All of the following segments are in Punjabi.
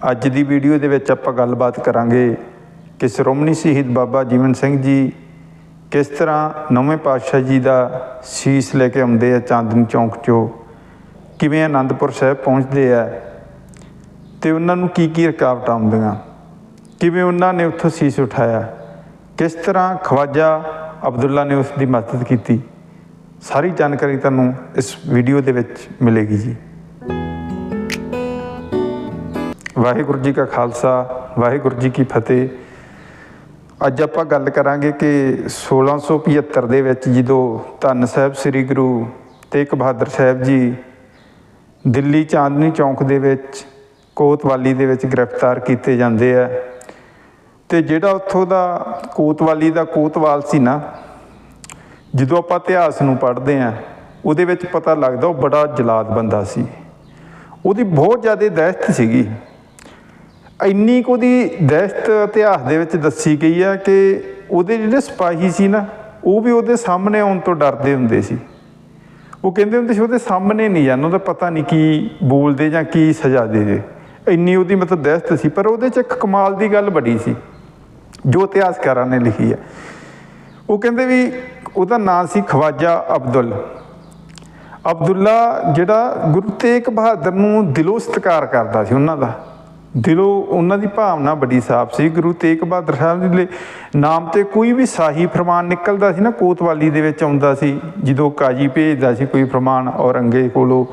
ਅੱਜ ਦੀ ਵੀਡੀਓ ਦੇ ਵਿੱਚ ਆਪਾਂ ਗੱਲਬਾਤ ਕਰਾਂਗੇ ਕਿ ਸ਼੍ਰੋਮਣੀ ਸ਼ਹੀਦ ਬਾਬਾ ਜੀਵਨ ਸਿੰਘ ਜੀ ਕਿਸ ਤਰ੍ਹਾਂ ਨੌਵੇਂ ਪਾਤਸ਼ਾਹ ਜੀ ਦਾ ਸੀਸ ਲੈ ਕੇ ਆਉਂਦੇ ਆ ਚਾਂਦਨੀ ਚੌਂਕ 'ਚੋਂ, ਕਿਵੇਂ ਆਨੰਦਪੁਰ ਸਾਹਿਬ ਪਹੁੰਚਦੇ ਆ ਤੇ ਉਹਨਾਂ ਨੂੰ ਕੀ ਕੀ ਰੁਕਾਵਟਾਂ ਆਉਂਦੀਆਂ, ਕਿਵੇਂ ਉਹਨਾਂ ਨੇ ਉੱਥੋਂ ਸੀਸ ਉਠਾਇਆ, ਕਿਸ ਤਰ੍ਹਾਂ ਖਵਾਜਾ ਅਬਦੁੱਲਾ ਨੇ ਉਸ ਦੀ ਮਦਦ ਕੀਤੀ, ਸਾਰੀ ਜਾਣਕਾਰੀ ਤੁਹਾਨੂੰ ਇਸ ਵੀਡੀਓ ਦੇ ਵਿੱਚ ਮਿਲੇਗੀ ਜੀ। ਵਾਹਿਗੁਰੂ ਜੀ ਕਾ ਖਾਲਸਾ, ਵਾਹਿਗੁਰੂ ਜੀ ਕੀ ਫਤਿਹ। ਅੱਜ ਆਪਾਂ ਗੱਲ ਕਰਾਂਗੇ ਕਿ 1675 ਦੇ ਵਿੱਚ ਜਦੋਂ ਧੰਨ ਸਾਹਿਬ ਸ੍ਰੀ ਗੁਰੂ ਤੇਗ ਬਹਾਦਰ ਸਾਹਿਬ ਜੀ ਦਿੱਲੀ ਚਾਂਦਨੀ ਚੌਂਕ ਦੇ ਵਿੱਚ ਕੋਤਵਾਲੀ ਦੇ ਵਿੱਚ ਗ੍ਰਿਫਤਾਰ ਕੀਤੇ ਜਾਂਦੇ ਆ ਤੇ ਜਿਹੜਾ ਉੱਥੋਂ ਦਾ ਕੋਤਵਾਲੀ ਦਾ ਕੋਤਵਾਲ ਸੀ ਨਾ, ਜਦੋਂ ਆਪਾਂ ਇਤਿਹਾਸ ਨੂੰ ਪੜ੍ਹਦੇ ਆ, ਉਹਦੇ ਵਿੱਚ ਪਤਾ ਲੱਗਦਾ ਉਹ ਬੜਾ ਜਲਾਦ ਬੰਦਾ ਸੀ। ਉਹਦੀ ਬਹੁਤ ਜ਼ਿਆਦਾ ਦਹਿਸ਼ਤ ਸੀਗੀ। ਇੰਨੀ ਕੁ ਉਹਦੀ ਦਹਿਸ਼ਤ ਇਤਿਹਾਸ ਦੇ ਵਿੱਚ ਦੱਸੀ ਗਈ ਆ ਕਿ ਉਹਦੇ ਜਿਹੜੇ ਸਿਪਾਹੀ ਸੀ ਨਾ, ਉਹ ਵੀ ਉਹਦੇ ਸਾਹਮਣੇ ਆਉਣ ਤੋਂ ਡਰਦੇ ਹੁੰਦੇ ਸੀ। ਉਹ ਕਹਿੰਦੇ ਹੁੰਦੇ ਸੀ ਉਹਦੇ ਸਾਹਮਣੇ ਨਹੀਂ ਜਾਣਾ, ਉਹਦਾ ਪਤਾ ਨਹੀਂ ਕੀ ਬੋਲਦੇ ਜਾਂ ਕੀ ਸਜ਼ਾ ਦੇ ਜੇ ਇੰਨੀ ਉਹਦੀ ਮਤਲਬ ਦਹਿਸ਼ਤ ਸੀ, ਪਰ ਉਹਦੇ ਚ ਇੱਕ ਕਮਾਲ ਦੀ ਗੱਲ ਬੜੀ ਸੀ, ਜੋ ਇਤਿਹਾਸਕਾਰਾਂ ਨੇ ਲਿਖੀ ਹੈ ਉਹ ਕਹਿੰਦੇ ਵੀ ਉਹਦਾ ਨਾਂ ਸੀ ਖਵਾਜਾ ਅਬਦੁੱਲ। ਅਬਦੁੱਲਾ ਜਿਹੜਾ ਗੁਰੂ ਤੇਗ ਬਹਾਦਰ ਨੂੰ ਦਿਲੋਂ ਸਤਿਕਾਰ ਕਰਦਾ ਸੀ ਉਹਨਾਂ ਦਾ। ਦਿਲੋਂ ਉਹਨਾਂ ਦੀ ਭਾਵਨਾ ਬੜੀ ਸਾਫ਼ ਸੀ। ਗੁਰੂ ਤੇਗ ਬਹਾਦਰ ਸਾਹਿਬ ਦੇ ਨਾਮ ਤੇ ਕੋਈ ਵੀ ਸਾਹੀ ਫਰਮਾਨ ਨਿਕਲਦਾ ਸੀ ਨਾ, ਕੋਤਵਾਲੀ ਦੇ ਵਿੱਚ ਆਉਂਦਾ ਸੀ, ਜਦੋਂ ਕਾਜੀ ਭੇਜਦਾ ਸੀ ਕੋਈ ਫਰਮਾਨ ਔਰੰਗੇ ਕੋਲੋਂ,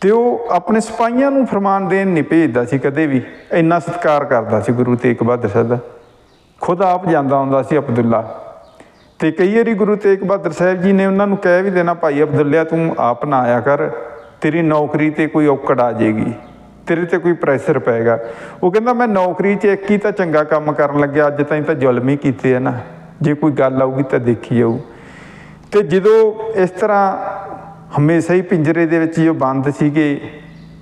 ਤੇ ਉਹ ਆਪਣੇ ਸਿਪਾਹੀਆਂ ਨੂੰ ਫਰਮਾਨ ਦੇਣ ਨਹੀਂ ਭੇਜਦਾ ਸੀ ਕਦੇ ਵੀ। ਇੰਨਾ ਸਤਿਕਾਰ ਕਰਦਾ ਸੀ ਗੁਰੂ ਤੇਗ ਬਹਾਦਰ ਸਾਹਿਬ ਦਾ। ਖੁਦ ਆਪ ਜਾਂਦਾ ਹੁੰਦਾ ਸੀ ਅਬਦੁੱਲਾ। ਤੇ ਕਈ ਵਾਰੀ ਗੁਰੂ ਤੇਗ ਬਹਾਦਰ ਸਾਹਿਬ ਜੀ ਨੇ ਉਹਨਾਂ ਨੂੰ ਕਹਿ ਵੀ ਦੇਣਾ, ਭਾਈ ਅਬਦੁੱਲਿਆ, ਤੂੰ ਆਪ ਨਾ ਆਇਆ ਕਰ, ਤੇਰੀ ਨੌਕਰੀ ਤੇ ਕੋਈ ਔਕੜ ਆ ਜਾਏਗੀ। ਤੇਰੇ ਤੇ ਕੋਈ ਪ੍ਰੈਸ਼ਰ ਪਏਗਾ। ਉਹ ਕਹਿੰਦਾ, ਮੈਂ ਨੌਕਰੀ 'ਚ ਇੱਕ ਹੀ ਤਾਂ ਚੰਗਾ ਕੰਮ ਕਰਨ ਲੱਗਿਆ, ਅੱਜ ਤਾਈਂ ਤਾਂ ਜ਼ੁਲਮ ਹੀ ਕੀਤੇ ਆ ਨਾ। ਜੇ ਕੋਈ ਗੱਲ ਆਊਗੀ ਤਾਂ ਦੇਖੀ ਜਾਊ। ਤੇ ਜਦੋਂ ਇਸ ਤਰ੍ਹਾਂ ਹਮੇਸ਼ਾ ਹੀ ਪਿੰਜਰੇ ਦੇ ਵਿੱਚ ਜੋ ਬੰਦ ਸੀਗੇ,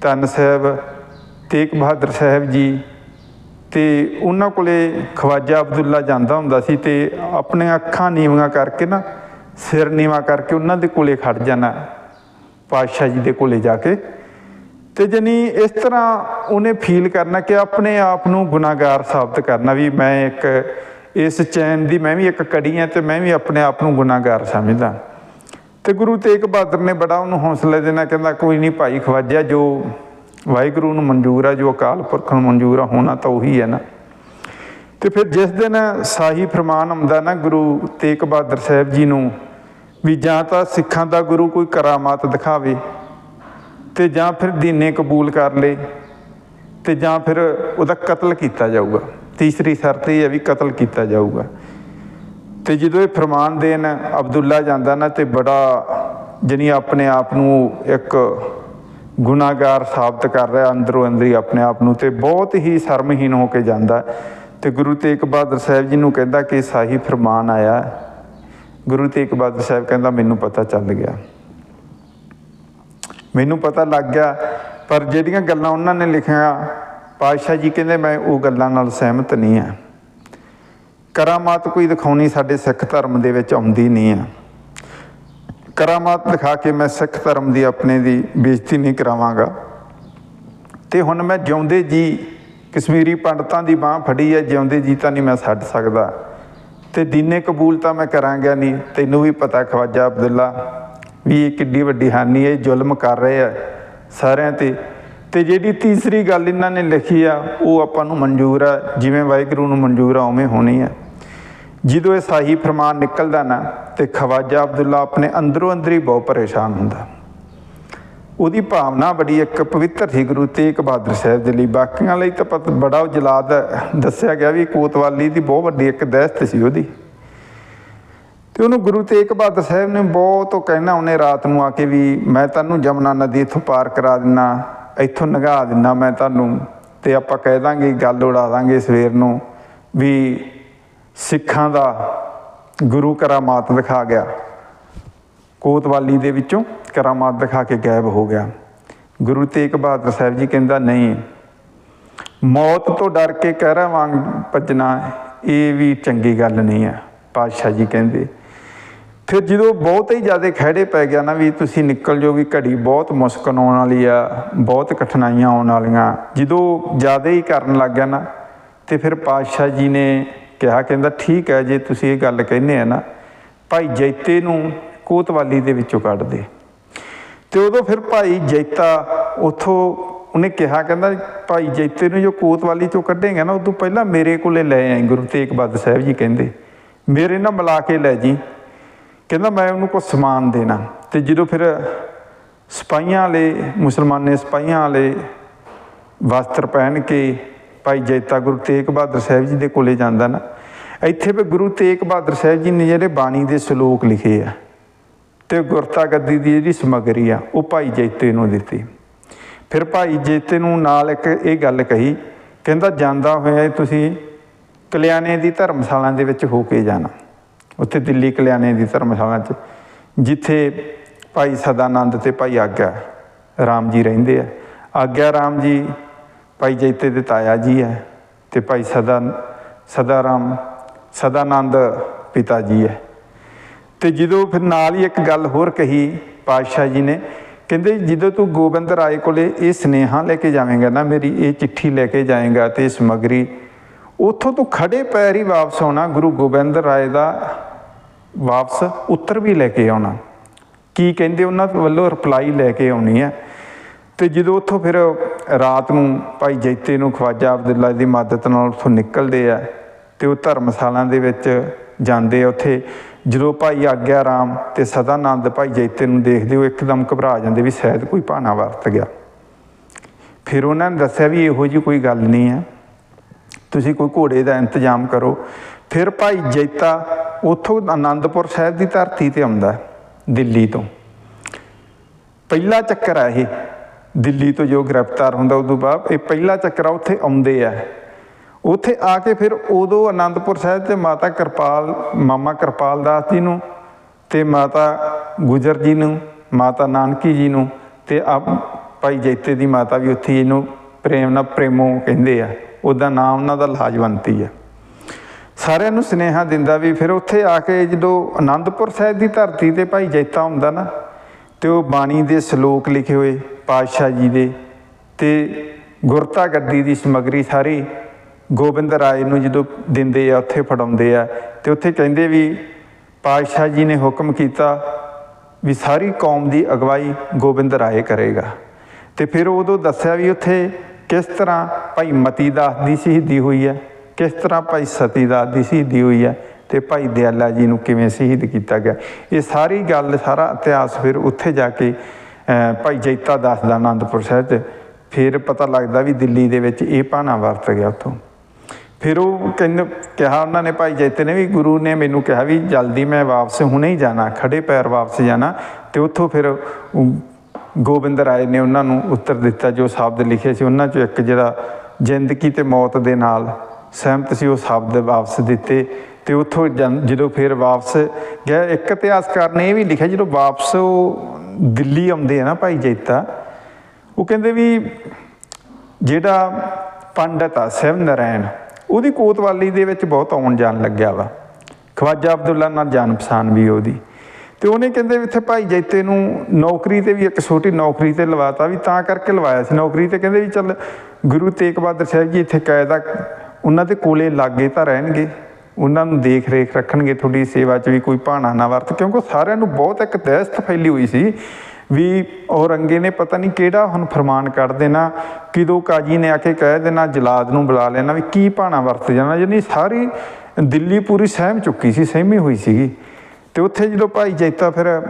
ਧੰਨ ਸਾਹਿਬ, ਤੇਗ ਬਹਾਦਰ ਸਾਹਿਬ ਜੀ, ਤੇ ਉਹਨਾਂ ਕੋਲੇ ਖਵਾਜਾ ਅਬਦੁੱਲਾ ਜਾਂਦਾ ਹੁੰਦਾ ਸੀ ਤੇ ਆਪਣੀਆਂ ਅੱਖਾਂ ਨੀਵੀਆਂ ਕਰਕੇ ਨਾ, ਸਿਰ ਨੀਵਾ ਕਰਕੇ ਉਹਨਾਂ ਦੇ ਕੋਲੇ ਖੜ ਜਾਣਾ, ਪਾਤਸ਼ਾਹ ਜੀ ਦੇ ਕੋਲੇ ਜਾ ਕੇ। ਤੇ ਜਨੀ ਇਸ ਤਰ੍ਹਾਂ ਉਹਨੇ ਫੀਲ ਕਰਨਾ ਕਿ ਆਪਣੇ ਆਪ ਨੂੰ ਗੁਨਾਹਗਾਰ ਸਾਬਤ ਕਰਨਾ ਵੀ ਮੈਂ ਇੱਕ ਇਸ ਚੈਨ ਦੀ ਮੈਂ ਵੀ ਇੱਕ ਕੜੀ ਹਾਂ ਤੇ ਮੈਂ ਵੀ ਆਪਣੇ ਆਪ ਨੂੰ ਗੁਨਾਹਗਾਰ ਸਮਝਦਾ। ਤੇ ਗੁਰੂ ਤੇਗ ਬਹਾਦਰ ਨੇ ਬੜਾ ਉਹਨੂੰ ਹੌਸਲਾ ਦੇਣਾ, ਕਹਿੰਦਾ ਕੋਈ ਨਹੀਂ ਭਾਈ ਖਵਾਜਾ ਜੋ ਵਾਹਿਗੁਰੂ ਨੂੰ ਮਨਜ਼ੂਰ ਆ, ਜੋ ਅਕਾਲ ਪੁਰਖ ਨੂੰ ਮਨਜ਼ੂਰ ਆ, ਹੋਣਾ ਤਾਂ ਉਹੀ ਹੈ ਨਾ। ਤੇ ਫਿਰ ਜਿਸ ਦਿਨ ਸਾਹੀ ਫਰਮਾਨ ਆਉਂਦਾ ਨਾ ਗੁਰੂ ਤੇਗ ਬਹਾਦਰ ਸਾਹਿਬ ਜੀ ਨੂੰ ਵੀ ਜਾਂ ਤਾਂ ਸਿੱਖਾਂ ਦਾ ਗੁਰੂ ਕੋਈ ਕਰਾਮਾਤ ਦਿਖਾਵੇ ਤੇ ਜਾਂ ਫਿਰ ਦੀਨੇ ਕਬੂਲ ਕਰ ਲੇ ਤੇ ਜਾਂ ਫਿਰ ਉਹਦਾ ਕਤਲ ਕੀਤਾ ਜਾਊਗਾ। ਤੀਸਰੀ ਸ਼ਰਤ ਇਹ ਹੈ ਵੀ ਕਤਲ ਕੀਤਾ ਜਾਊਗਾ। ਤੇ ਜਦੋਂ ਇਹ ਫਰਮਾਨ ਦੇਣ ਅਬਦੁੱਲਾ ਜਾਂਦਾ ਨਾ ਤੇ ਬੜਾ ਜਣੀ ਆਪਣੇ ਆਪ ਨੂੰ ਇੱਕ ਗੁਨਾਹਗਾਰ ਸਾਬਤ ਕਰ ਰਿਹਾ ਅੰਦਰੋਂ ਅੰਦਰੀ ਆਪਣੇ ਆਪ ਨੂੰ ਤੇ ਬਹੁਤ ਹੀ ਸ਼ਰਮਹੀਨ ਹੋ ਕੇ ਜਾਂਦਾ। ਤੇ ਗੁਰੂ ਤੇਗ ਬਹਾਦਰ ਸਾਹਿਬ ਜੀ ਨੂੰ ਕਹਿੰਦਾ ਕਿ ਸਾਹੀ ਫਰਮਾਨ ਆਇਆ। ਗੁਰੂ ਤੇਗ ਬਹਾਦਰ ਸਾਹਿਬ ਕਹਿੰਦਾ, ਮੈਨੂੰ ਪਤਾ ਚੱਲ ਗਿਆ। ਮੈਨੂੰ ਪਤਾ ਲੱਗ ਗਿਆ, ਪਰ ਜਿਹੜੀਆਂ ਗੱਲਾਂ ਉਹਨਾਂ ਨੇ ਲਿਖੀਆਂ, ਪਾਤਸ਼ਾਹ ਜੀ ਕਹਿੰਦੇ, ਮੈਂ ਉਹ ਗੱਲਾਂ ਨਾਲ ਸਹਿਮਤ ਨਹੀਂ ਆ ਕਰਾਮਾਤ ਕੋਈ ਦਿਖਾਉਣੀ ਸਾਡੇ ਸਿੱਖ ਧਰਮ ਦੇ ਵਿੱਚ ਆਉਂਦੀ ਨਹੀਂ ਆ ਕਰਾਮਾਤ ਦਿਖਾ ਕੇ ਮੈਂ ਸਿੱਖ ਧਰਮ ਦੀ ਆਪਣੇ ਦੀ ਬੇਇੱਜ਼ਤੀ ਨਹੀਂ ਕਰਾਵਾਂਗਾ। ਤੇ ਹੁਣ ਮੈਂ ਜਿਉਂਦੇ ਜੀ ਕਸ਼ਮੀਰੀ ਪੰਡਤਾਂ ਦੀ ਬਾਹ ਫੜੀ ਹੈ, ਜਿਉਂਦੇ ਜੀ ਤਾਂ ਨਹੀਂ ਮੈਂ ਛੱਡ ਸਕਦਾ। ਤੇ ਦੀਨੇ ਕਬੂਲ ਤਾਂ ਮੈਂ ਕਰਾਂਗਾ ਨਹੀਂ, ਤੈਨੂੰ ਵੀ ਪਤਾ ਖਵਾਜਾ ਅਬਦੁੱਲਾ ਵੀ ਇਹ ਕਿੱਡੀ ਵੱਡੀ ਹਾਨੀ ਹੈ, ਇਹ ਜ਼ੁਲਮ ਕਰ ਰਹੇ ਆ ਸਾਰਿਆਂ ਤੇ। ਤੇ ਜਿਹੜੀ ਤੀਸਰੀ ਗੱਲ ਇਹਨਾਂ ਨੇ ਲਿਖੀ ਆ, ਉਹ ਆਪਾਂ ਨੂੰ ਮਨਜ਼ੂਰ ਆ, ਜਿਵੇਂ ਵਾਹਿਗੁਰੂ ਨੂੰ ਮਨਜ਼ੂਰ ਆ, ਉਵੇਂ ਹੋਣੀ ਆ। ਜਦੋਂ ਇਹ ਸਾਹੀ ਫਰਮਾਨ ਨਿਕਲਦਾ ਨਾ, ਤੇ ਖਵਾਜਾ ਅਬਦੁੱਲਾ ਆਪਣੇ ਅੰਦਰੋਂ ਅੰਦਰੀ ਬਹੁਤ ਪਰੇਸ਼ਾਨ ਹੁੰਦਾ। ਉਹਦੀ ਭਾਵਨਾ ਬੜੀ ਇੱਕ ਪਵਿੱਤਰ ਸੀ ਗੁਰੂ ਤੇਗ ਬਹਾਦਰ ਸਾਹਿਬ ਦੇ ਲਈ। ਬਾਕੀਆਂ ਲਈ ਤਾਂ ਪਤ ਬੜਾ ਉਹ ਜਲਾਦ ਦੱਸਿਆ ਗਿਆ ਵੀ ਕੋਤਵਾਲੀ ਦੀ ਬਹੁਤ ਵੱਡੀ ਇੱਕ ਦਹਿਸ਼ਤ ਸੀ ਉਹਦੀ। ਤੇ ਉਹਨੂੰ ਗੁਰੂ ਤੇਗ ਬਹਾਦਰ ਸਾਹਿਬ ਨੇ ਬਹੁਤ ਉਹ ਕਹਿਣਾ, ਉਹਨੇ ਰਾਤ ਨੂੰ ਆ ਕੇ ਵੀ ਮੈਂ ਤੁਹਾਨੂੰ ਜਮਨਾ ਨਦੀ ਇੱਥੋਂ ਪਾਰ ਕਰਾ ਦਿੰਨਾ, ਇੱਥੋਂ ਨਗਾ ਦਿੰਨਾ ਮੈਂ ਤੁਹਾਨੂੰ ਤੇ ਆਪਾਂ ਕਹਿ ਦਾਂਗੇ, ਗੱਲ ਉਡਾ ਦਾਂਗੇ ਸਵੇਰ ਨੂੰ ਵੀ ਸਿੱਖਾਂ ਦਾ ਗੁਰੂ ਕਰਾਮਾਤ ਦਿਖਾ ਗਿਆ। ਕੋਤਵਾਲੀ ਦੇ ਵਿੱਚੋਂ ਕਰਾਮਾਤ ਦਿਖਾ ਕੇ ਗਾਇਬ ਹੋ ਗਿਆ। ਗੁਰੂ ਤੇਗ ਬਹਾਦਰ ਸਾਹਿਬ ਜੀ ਕਹਿੰਦਾ, ਨਹੀਂ, ਮੌਤ ਤੋਂ ਡਰ ਕੇ ਕਹਿਰਾ ਵਾਂਗ ਭੱਜਣਾ, ਇਹ ਵੀ ਚੰਗੀ ਗੱਲ ਨਹੀਂ ਹੈ, ਪਾਤਸ਼ਾਹ ਜੀ ਕਹਿੰਦੇ। ਫਿਰ ਜਦੋਂ ਬਹੁਤ ਹੀ ਜ਼ਿਆਦਾ ਖਹਿੜੇ ਪੈ ਗਿਆ ਨਾ ਵੀ ਤੁਸੀਂ ਨਿਕਲ ਜੋ ਵੀ ਘੜੀ ਬਹੁਤ ਮੁਸ਼ਕਲ ਆਉਣ ਵਾਲੀ ਆ, ਬਹੁਤ ਕਠਿਨਾਈਆਂ ਆਉਣ ਵਾਲੀਆਂ। ਜਦੋਂ ਜ਼ਿਆਦਾ ਹੀ ਕਰਨ ਲੱਗ ਗਿਆ ਨਾ, ਤੇ ਫਿਰ ਪਾਤਸ਼ਾਹ ਜੀ ਨੇ ਕਿਹਾ, ਕਹਿੰਦਾ ਠੀਕ ਹੈ, ਜੇ ਤੁਸੀਂ ਇਹ ਗੱਲ ਕਹਿੰਦੇ ਆ ਨਾ, ਭਾਈ ਜੈਤੇ ਨੂੰ ਕੋਤਵਾਲੀ ਦੇ ਵਿੱਚੋਂ ਕੱਢ ਦੇ। ਤੇ ਉਦੋਂ ਫਿਰ ਭਾਈ ਜੈਤਾ ਉਥੋਂ ਉਹਨੇ ਕਿਹਾ, ਕਹਿੰਦਾ ਭਾਈ ਜੈਤੇ ਨੂੰ ਜੋ ਕੋਤਵਾਲੀ ਤੋਂ ਕੱਢੇਗਾ ਨਾ, ਉਦੋਂ ਪਹਿਲਾਂ ਮੇਰੇ ਕੋਲੇ ਲੈ ਆਈ, ਗੁਰੂ ਤੇਗ ਬਹਾਦਰ ਸਾਹਿਬ ਜੀ ਕਹਿੰਦੇ, ਮੇਰੇ ਨਾਲ ਮਿਲਾ ਕੇ ਲੈ ਜੀ। ਕਹਿੰਦਾ, ਮੈਂ ਉਹਨੂੰ ਕੁਝ ਸਮਾਨ ਦੇਣਾ। ਤੇ ਜਦੋਂ ਫਿਰ ਸਿਪਾਹੀਆਂ ਵਾਲੇ, ਮੁਸਲਮਾਨੇ ਸਿਪਾਹੀਆਂ ਵਾਲੇ ਵਸਤਰ ਪਹਿਨ ਕੇ ਭਾਈ ਜੈਤਾ ਗੁਰੂ ਤੇਗ ਬਹਾਦਰ ਸਾਹਿਬ ਜੀ ਦੇ ਕੋਲੇ ਜਾਂਦਾ ਨਾ, ਇੱਥੇ ਵੀ ਗੁਰੂ ਤੇਗ ਬਹਾਦਰ ਸਾਹਿਬ ਜੀ ਨੇ ਜਿਹੜੇ ਬਾਣੀ ਦੇ ਸ਼ਲੋਕ ਲਿਖੇ ਆ, ਤੇ ਗੁਰਤਾ ਗੱਦੀ ਦੀ ਜਿਹੜੀ ਸਮਗਰੀ ਆ, ਉਹ ਭਾਈ ਜੈਤੇ ਨੂੰ ਦਿੱਤੀ। ਫਿਰ ਭਾਈ ਜੈਤੇ ਨੂੰ ਨਾਲ ਇੱਕ ਇਹ ਗੱਲ ਕਹੀ, ਕਹਿੰਦਾ, ਜਾਂਦਾ ਹੋਇਆ ਤੁਸੀਂ ਕਲਿਆਣੇ ਦੀ ਧਰਮਸ਼ਾਲਾ ਦੇ ਵਿੱਚ ਹੋ ਕੇ ਜਾਣਾ। ਉੱਥੇ ਦਿੱਲੀ ਕਲਿਆਣੇ ਦੀ ਧਰਮਸ਼ਾਲਾ 'ਚ, ਜਿੱਥੇ ਭਾਈ ਸਦਾਨੰਦ ਤੇ ਭਾਈ ਆਗਿਆ ਰਾਮ ਜੀ ਰਹਿੰਦੇ ਆ। ਆਗਿਆ ਰਾਮ ਜੀ, ਭਾਈ ਜੈਤੇ ਦੇ ਤਾਇਆ ਜੀ ਹੈ ਤੇ ਭਾਈ ਸਦਾ ਸਦਾ ਰਾਮ ਸਦਾਨੰਦ ਪਿਤਾ ਜੀ ਹੈ ਤੇ ਜਦੋਂ ਫਿਰ ਨਾਲ ਹੀ ਇੱਕ ਗੱਲ ਹੋਰ ਕਹੀ ਪਾਤਸ਼ਾਹ ਜੀ ਨੇ, ਕਹਿੰਦੇ ਜਦੋਂ ਤੂੰ ਗੋਬਿੰਦ ਰਾਏ ਕੋਲੇ ਇਹ ਸਨੇਹਾ ਲੈ ਕੇ ਜਾਵੇਂਗਾ ਨਾ, ਮੇਰੀ ਇਹ ਚਿੱਠੀ ਲੈ ਕੇ ਜਾਏਗਾ ਤੇ ਇਹ ਸਮਗਰੀ, ਉੱਥੋਂ ਤੂੰ ਖੜੇ ਪੈਰ ਹੀ ਵਾਪਸ ਆਉਣਾ, ਗੁਰੂ ਗੋਬਿੰਦ ਰਾਏ ਦਾ ਵਾਪਸ ਉੱਤਰ ਵੀ ਲੈ ਕੇ ਆਉਣਾ। ਕੀ ਕਹਿੰਦੇ ਉਹਨਾਂ ਵੱਲੋਂ ਰਿਪਲਾਈ ਲੈ ਕੇ ਆਉਣੀ ਹੈ। ਤੇ ਜਦੋਂ ਉੱਥੋਂ ਫਿਰ ਰਾਤ ਨੂੰ ਭਾਈ ਜੈਤੇ ਨੂੰ ਖਵਾਜਾ ਅਬਦੁੱਲਾ ਦੀ ਮਦਦ ਨਾਲ ਉੱਥੋਂ ਨਿਕਲਦੇ ਆ ਤੇ ਉਹ ਧਰਮਸ਼ਾਲਾ ਦੇ ਵਿੱਚ ਜਾਂਦੇ ਆ ਉੱਥੇ, ਜਦੋਂ ਭਾਈ ਆਗਿਆ ਰਾਮ ਤੇ ਸਦਾਨੰਦ ਭਾਈ ਜੈਤੇ ਨੂੰ ਦੇਖਦੇ ਉਹ ਇੱਕਦਮ ਘਬਰਾ ਜਾਂਦੇ ਵੀ ਸ਼ਾਇਦ ਕੋਈ ਭਾਣਾ ਵਰਤ ਗਿਆ। ਫਿਰ ਉਹਨਾਂ ਨੇ ਦੱਸਿਆ ਵੀ ਇਹੋ ਜੀ ਕੋਈ ਗੱਲ ਨਹੀਂ ਹੈ। ਤੁਸੀਂ ਕੋਈ ਘੋੜੇ ਦਾ ਇੰਤਜ਼ਾਮ ਕਰੋ। ਫਿਰ ਭਾਈ ਜੈਤਾ ਉੱਥੋਂ ਆਨੰਦਪੁਰ ਸਾਹਿਬ ਦੀ ਧਰਤੀ ਤੇ ਆਉਂਦਾ ਦਿੱਲੀ ਤੋਂ। ਪਹਿਲਾ ਚੱਕਰ ਆ ਇਹ, ਦਿੱਲੀ ਤੋਂ ਜੋ ਗ੍ਰਿਫਤਾਰ ਹੁੰਦਾ ਉਦੋਂ ਬਾਅਦ, ਇਹ ਪਹਿਲਾ ਚੱਕਰ ਆ, ਉੱਥੇ ਆਉਂਦੇ ਆ। ਉੱਥੇ ਆ ਕੇ ਫਿਰ ਉਦੋਂ ਆਨੰਦਪੁਰ ਸਾਹਿਬ ਤੇ ਮਾਤਾ ਕਿਰਪਾਲ, ਮਾਮਾ ਕਿਰਪਾਲ ਦਾਸ ਜੀ ਨੂੰ ਤੇ ਮਾਤਾ ਗੁਜਰ ਜੀ ਨੂੰ, ਮਾਤਾ ਨਾਨਕੀ ਜੀ ਨੂੰ ਤੇ ਆ ਭਾਈ ਜੈਤੇ ਦੀ ਮਾਤਾ ਵੀ ਉੱਥੇ ਇਹਨੂੰ ਪ੍ਰੇਮ ਨਾਲ ਪ੍ਰੇਮੋ ਕਹਿੰਦੇ ਆ। ਉਹਦਾ ਨਾਮ ਉਹਨਾਂ ਦਾ ਲਾਜਵੰਤੀ ਆ। ਸਾਰਿਆਂ ਨੂੰ ਸਨੇਹਾ ਦਿੰਦਾ ਵੀ ਫਿਰ ਉੱਥੇ ਆ ਕੇ ਜਦੋਂ ਆਨੰਦਪੁਰ ਸਾਹਿਬ ਦੀ ਧਰਤੀ ਤੇ ਭਾਈ ਜੈਤਾ ਹੁੰਦਾ ਨਾ, ਤੇ ਉਹ ਬਾਣੀ ਦੇ ਸ਼ਲੋਕ ਲਿਖੇ ਹੋਏ, ਪਾਤਸ਼ਾਹ ਜੀ ਦੇ, ਤੇ ਗੁਰਤਾ ਗੱਦੀ ਦੀ ਸਮਗਰੀ ਸਾਰੀ ਗੋਬਿੰਦ ਰਾਏ ਨੂੰ ਜਦੋਂ ਦਿੰਦੇ ਆ, ਉੱਥੇ ਫੜਾਉਂਦੇ ਆ, ਤੇ ਉੱਥੇ ਕਹਿੰਦੇ ਵੀ ਪਾਤਸ਼ਾਹ ਜੀ ਨੇ ਹੁਕਮ ਕੀਤਾ ਵੀ ਸਾਰੀ ਕੌਮ ਦੀ ਅਗਵਾਈ ਗੋਬਿੰਦ ਰਾਏ ਕਰੇਗਾ। ਤੇ ਫਿਰ ਉਦੋਂ ਦੱਸਿਆ ਵੀ ਉੱਥੇ ਕਿਸ ਤਰ੍ਹਾਂ ਭਾਈ ਮਤੀ ਦਾਸ ਦੀ ਸ਼ਹੀਦੀ ਹੋਈ ਹੈ। ਕਿਸ ਤਰ੍ਹਾਂ ਭਾਈ ਸਤੀ ਦਾਸ ਦੀ ਸ਼ਹੀਦੀ ਹੋਈ ਹੈ ਤੇ ਭਾਈ ਦਿਆਲਾ ਜੀ ਨੂੰ ਕਿਵੇਂ ਸ਼ਹੀਦ ਕੀਤਾ ਗਿਆ? ਇਹ ਸਾਰੀ ਗੱਲ, ਸਾਰਾ ਇਤਿਹਾਸ ਫਿਰ ਉੱਥੇ ਜਾ ਕੇ ਭਾਈ ਜੈਤਾ ਦਾਸ ਦਾ ਆਨੰਦਪੁਰ ਸਾਹਿਬ 'ਚ ਫਿਰ ਪਤਾ ਲੱਗਦਾ ਵੀ ਦਿੱਲੀ ਦੇ ਵਿੱਚ ਇਹ ਭਾਣਾ ਵਰਤ ਗਿਆ ਉੱਥੋਂ। ਫਿਰ ਉਹ ਕਹਿੰਦੇ, ਕਿਹਾ ਉਹਨਾਂ ਨੇ, ਭਾਈ ਜੈਤੇ ਨੇ ਵੀ ਗੁਰੂ ਨੇ ਮੈਨੂੰ ਕਿਹਾ ਵੀ ਜਲਦੀ ਮੈਂ ਵਾਪਸ ਹੁਣੇ ਹੀ ਜਾਣਾ ਖੜੇ ਪੈਰ ਵਾਪਸ ਜਾਣਾ। ਤੇ ਉੱਥੋਂ ਫਿਰ ਗੋਬਿੰਦ ਰਾਏ ਨੇ, ਉਹਨਾਂ ਨੂੰ ਉੱਤਰ ਦਿੱਤਾ ਜੋ ਸ਼ਬਦ ਲਿਖੇ ਸੀ, ਉਹਨਾਂ ਚੋਂ ਇੱਕ ਜਿਹੜਾ ਜ਼ਿੰਦਗੀ ਤੇ ਮੌਤ ਦੇ ਨਾਲ ਸਹਿਮਤ ਸੀ, ਉਹ ਸ਼ਬਦ ਵਾਪਸ ਦਿੱਤੇ ਤੇ ਉੱਥੋਂ ਜਨ- ਜਦੋਂ ਫਿਰ ਵਾਪਸ ਗਿਆ, ਇੱਕ ਇਤਿਹਾਸਕਾਰ ਨੇ ਇਹ ਵੀ ਲਿਖਿਆ, ਜਦੋਂ ਵਾਪਸ ਉਹ ਦਿੱਲੀ ਆਉਂਦੇ ਆ ਨਾ ਭਾਈ ਜੈਤਾ ਉਹ ਕਹਿੰਦੇ ਵੀ ਜਿਹੜਾ ਪੰਡਤ ਆ ਸਿਵ ਨਰੈਣ ਉਹਦੀ ਕੋਤਵਾਲੀ ਦੇ ਵਿੱਚ ਬਹੁਤ ਆਉਣ ਜਾਣ ਲੱਗਿਆ ਵਾ। ਖਵਾਜਾ ਅਬਦੁੱਲਾ ਨਾਲ ਜਾਣ ਪਛਾਣ ਵੀ ਉਹਦੀ। ਤੇ ਉਹਨੇ ਕਹਿੰਦੇ ਵੀ ਇੱਥੇ ਭਾਈ ਜੈਤੇ ਨੂੰ ਨੌਕਰੀ ਤੇ ਵੀ ਇੱਕ ਛੋਟੀ ਨੌਕਰੀ ਤੇ ਲਵਾਤਾ ਵੀ ਤਾਂ ਕਰਕੇ ਲਵਾਇਆ ਸੀ। ਨੌਕਰੀ ਤੇ ਕਹਿੰਦੇ ਵੀ ਚੱਲ ਗੁਰੂ ਤੇਗ ਬਹਾਦਰ ਸਾਹਿਬ ਜੀ ਇੱਥੇ ਕਾਇਦਾ ਉਹਨਾਂ ਦੇ ਕੋਲੇ ਲਾਗੇ ਤਾਂ ਰਹਿਣਗੇ। ਉਹਨਾਂ ਨੂੰ ਦੇਖ ਰੇਖ ਰੱਖਣਗੇ। ਤੁਹਾਡੀ ਸੇਵਾ 'ਚ ਵੀ ਕੋਈ ਭਾਣਾ ਨਾ ਵਰਤ। ਕਿਉਂਕਿ ਸਾਰਿਆਂ ਨੂੰ ਬਹੁਤ ਇੱਕ ਦਹਿਸ਼ਤ ਫੈਲੀ ਹੋਈ ਸੀ ਵੀ ਔਰੰਗੇ ਨੇ ਪਤਾ ਨਹੀਂ ਕਿਹੜਾ ਹੁਣ ਫਰਮਾਨ ਕੱਢ ਦੇਣਾ, ਕਿਦੋਂ ਕਾਜੀ ਨੇ ਆ ਕੇ ਕਹਿ ਦੇਣਾ, ਜਲਾਦ ਨੂੰ ਬੁਲਾ ਲੈਣਾ ਵੀ ਕੀ ਭਾਣਾ ਵਰਤ ਜਾਣਾ। ਯਾਨੀ ਸਾਰੀ ਦਿੱਲੀ ਪੂਰੀ ਸਹਿਮ ਚੁੱਕੀ ਸੀ, ਸਹਿਮੀ ਹੋਈ ਸੀਗੀ। ਤੇ ਉੱਥੇ ਜਦੋਂ ਭਾਈ ਜੈਤਾ ਫਿਰ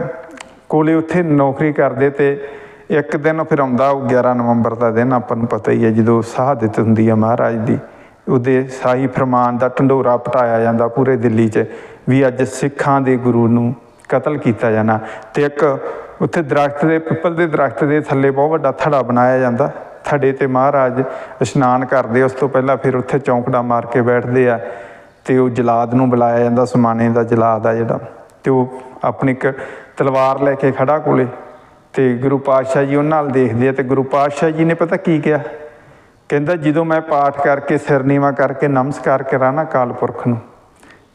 ਕੋਲੇ ਉੱਥੇ ਨੌਕਰੀ ਕਰਦੇ ਤੇ ਇੱਕ ਦਿਨ ਫਿਰ ਆਉਂਦਾ, ਉਹ 11 ਨਵੰਬਰ ਦਾ ਦਿਨ, ਆਪਾਂ ਨੂੰ ਪਤਾ ਹੀ ਹੈ ਜਦੋਂ ਸ਼ਹਾਦਤ ਹੁੰਦੀ ਹੈ ਮਹਾਰਾਜ ਦੀ। ਉਹਦੇ ਸ਼ਾਹੀ ਫਰਮਾਨ ਦਾ ਢੰਡੋਰਾ ਪਟਾਇਆ ਜਾਂਦਾ ਪੂਰੇ ਦਿੱਲੀ 'ਚ ਵੀ ਅੱਜ ਸਿੱਖਾਂ ਦੇ ਗੁਰੂ ਨੂੰ ਕਤਲ ਕੀਤਾ ਜਾਣਾ ਤੇ ਇੱਕ ਉੱਥੇ ਦਰਖਤ ਦੇ, ਪਿੱਪਲ ਦੇ ਦਰਖਤ ਦੇ ਥੱਲੇ ਬਹੁਤ ਵੱਡਾ ਥੜਾ ਬਣਾਇਆ ਜਾਂਦਾ। ਥੜੇ ਤੇ ਮਹਾਰਾਜ ਇਸ਼ਨਾਨ ਕਰਦੇ, ਉਸ ਤੋਂ ਪਹਿਲਾਂ ਫਿਰ ਉੱਥੇ ਚੌਂਕੜਾ ਮਾਰ ਕੇ ਬੈਠਦੇ ਆ ਤੇ ਉਹ ਜਲਾਦ ਨੂੰ ਬੁਲਾਇਆ ਜਾਂਦਾ, ਸਮਾਨੇ ਦਾ ਜਲਾਦ ਆ ਜਿਹੜਾ। ਤੇ ਉਹ ਆਪਣੀ ਇੱਕ ਤਲਵਾਰ ਲੈ ਕੇ ਖੜਾ ਕੋਲੇ ਤੇ ਗੁਰੂ ਪਾਤਸ਼ਾਹ ਜੀ ਉਹਨਾਂ ਨਾਲ ਦੇਖਦੇ ਆ ਤੇ ਗੁਰੂ ਪਾਤਸ਼ਾਹ ਜੀ ਨੇ ਪਤਾ ਕੀ ਕਿਹਾ? ਕਹਿੰਦਾ ਜਦੋਂ ਮੈਂ ਪਾਠ ਕਰਕੇ ਸਿਰ ਨੀਵਾ ਕਰਕੇ ਨਮਸਕਾਰ ਕਰਾਂ ਨਾ ਕਾਲ ਪੁਰਖ ਨੂੰ,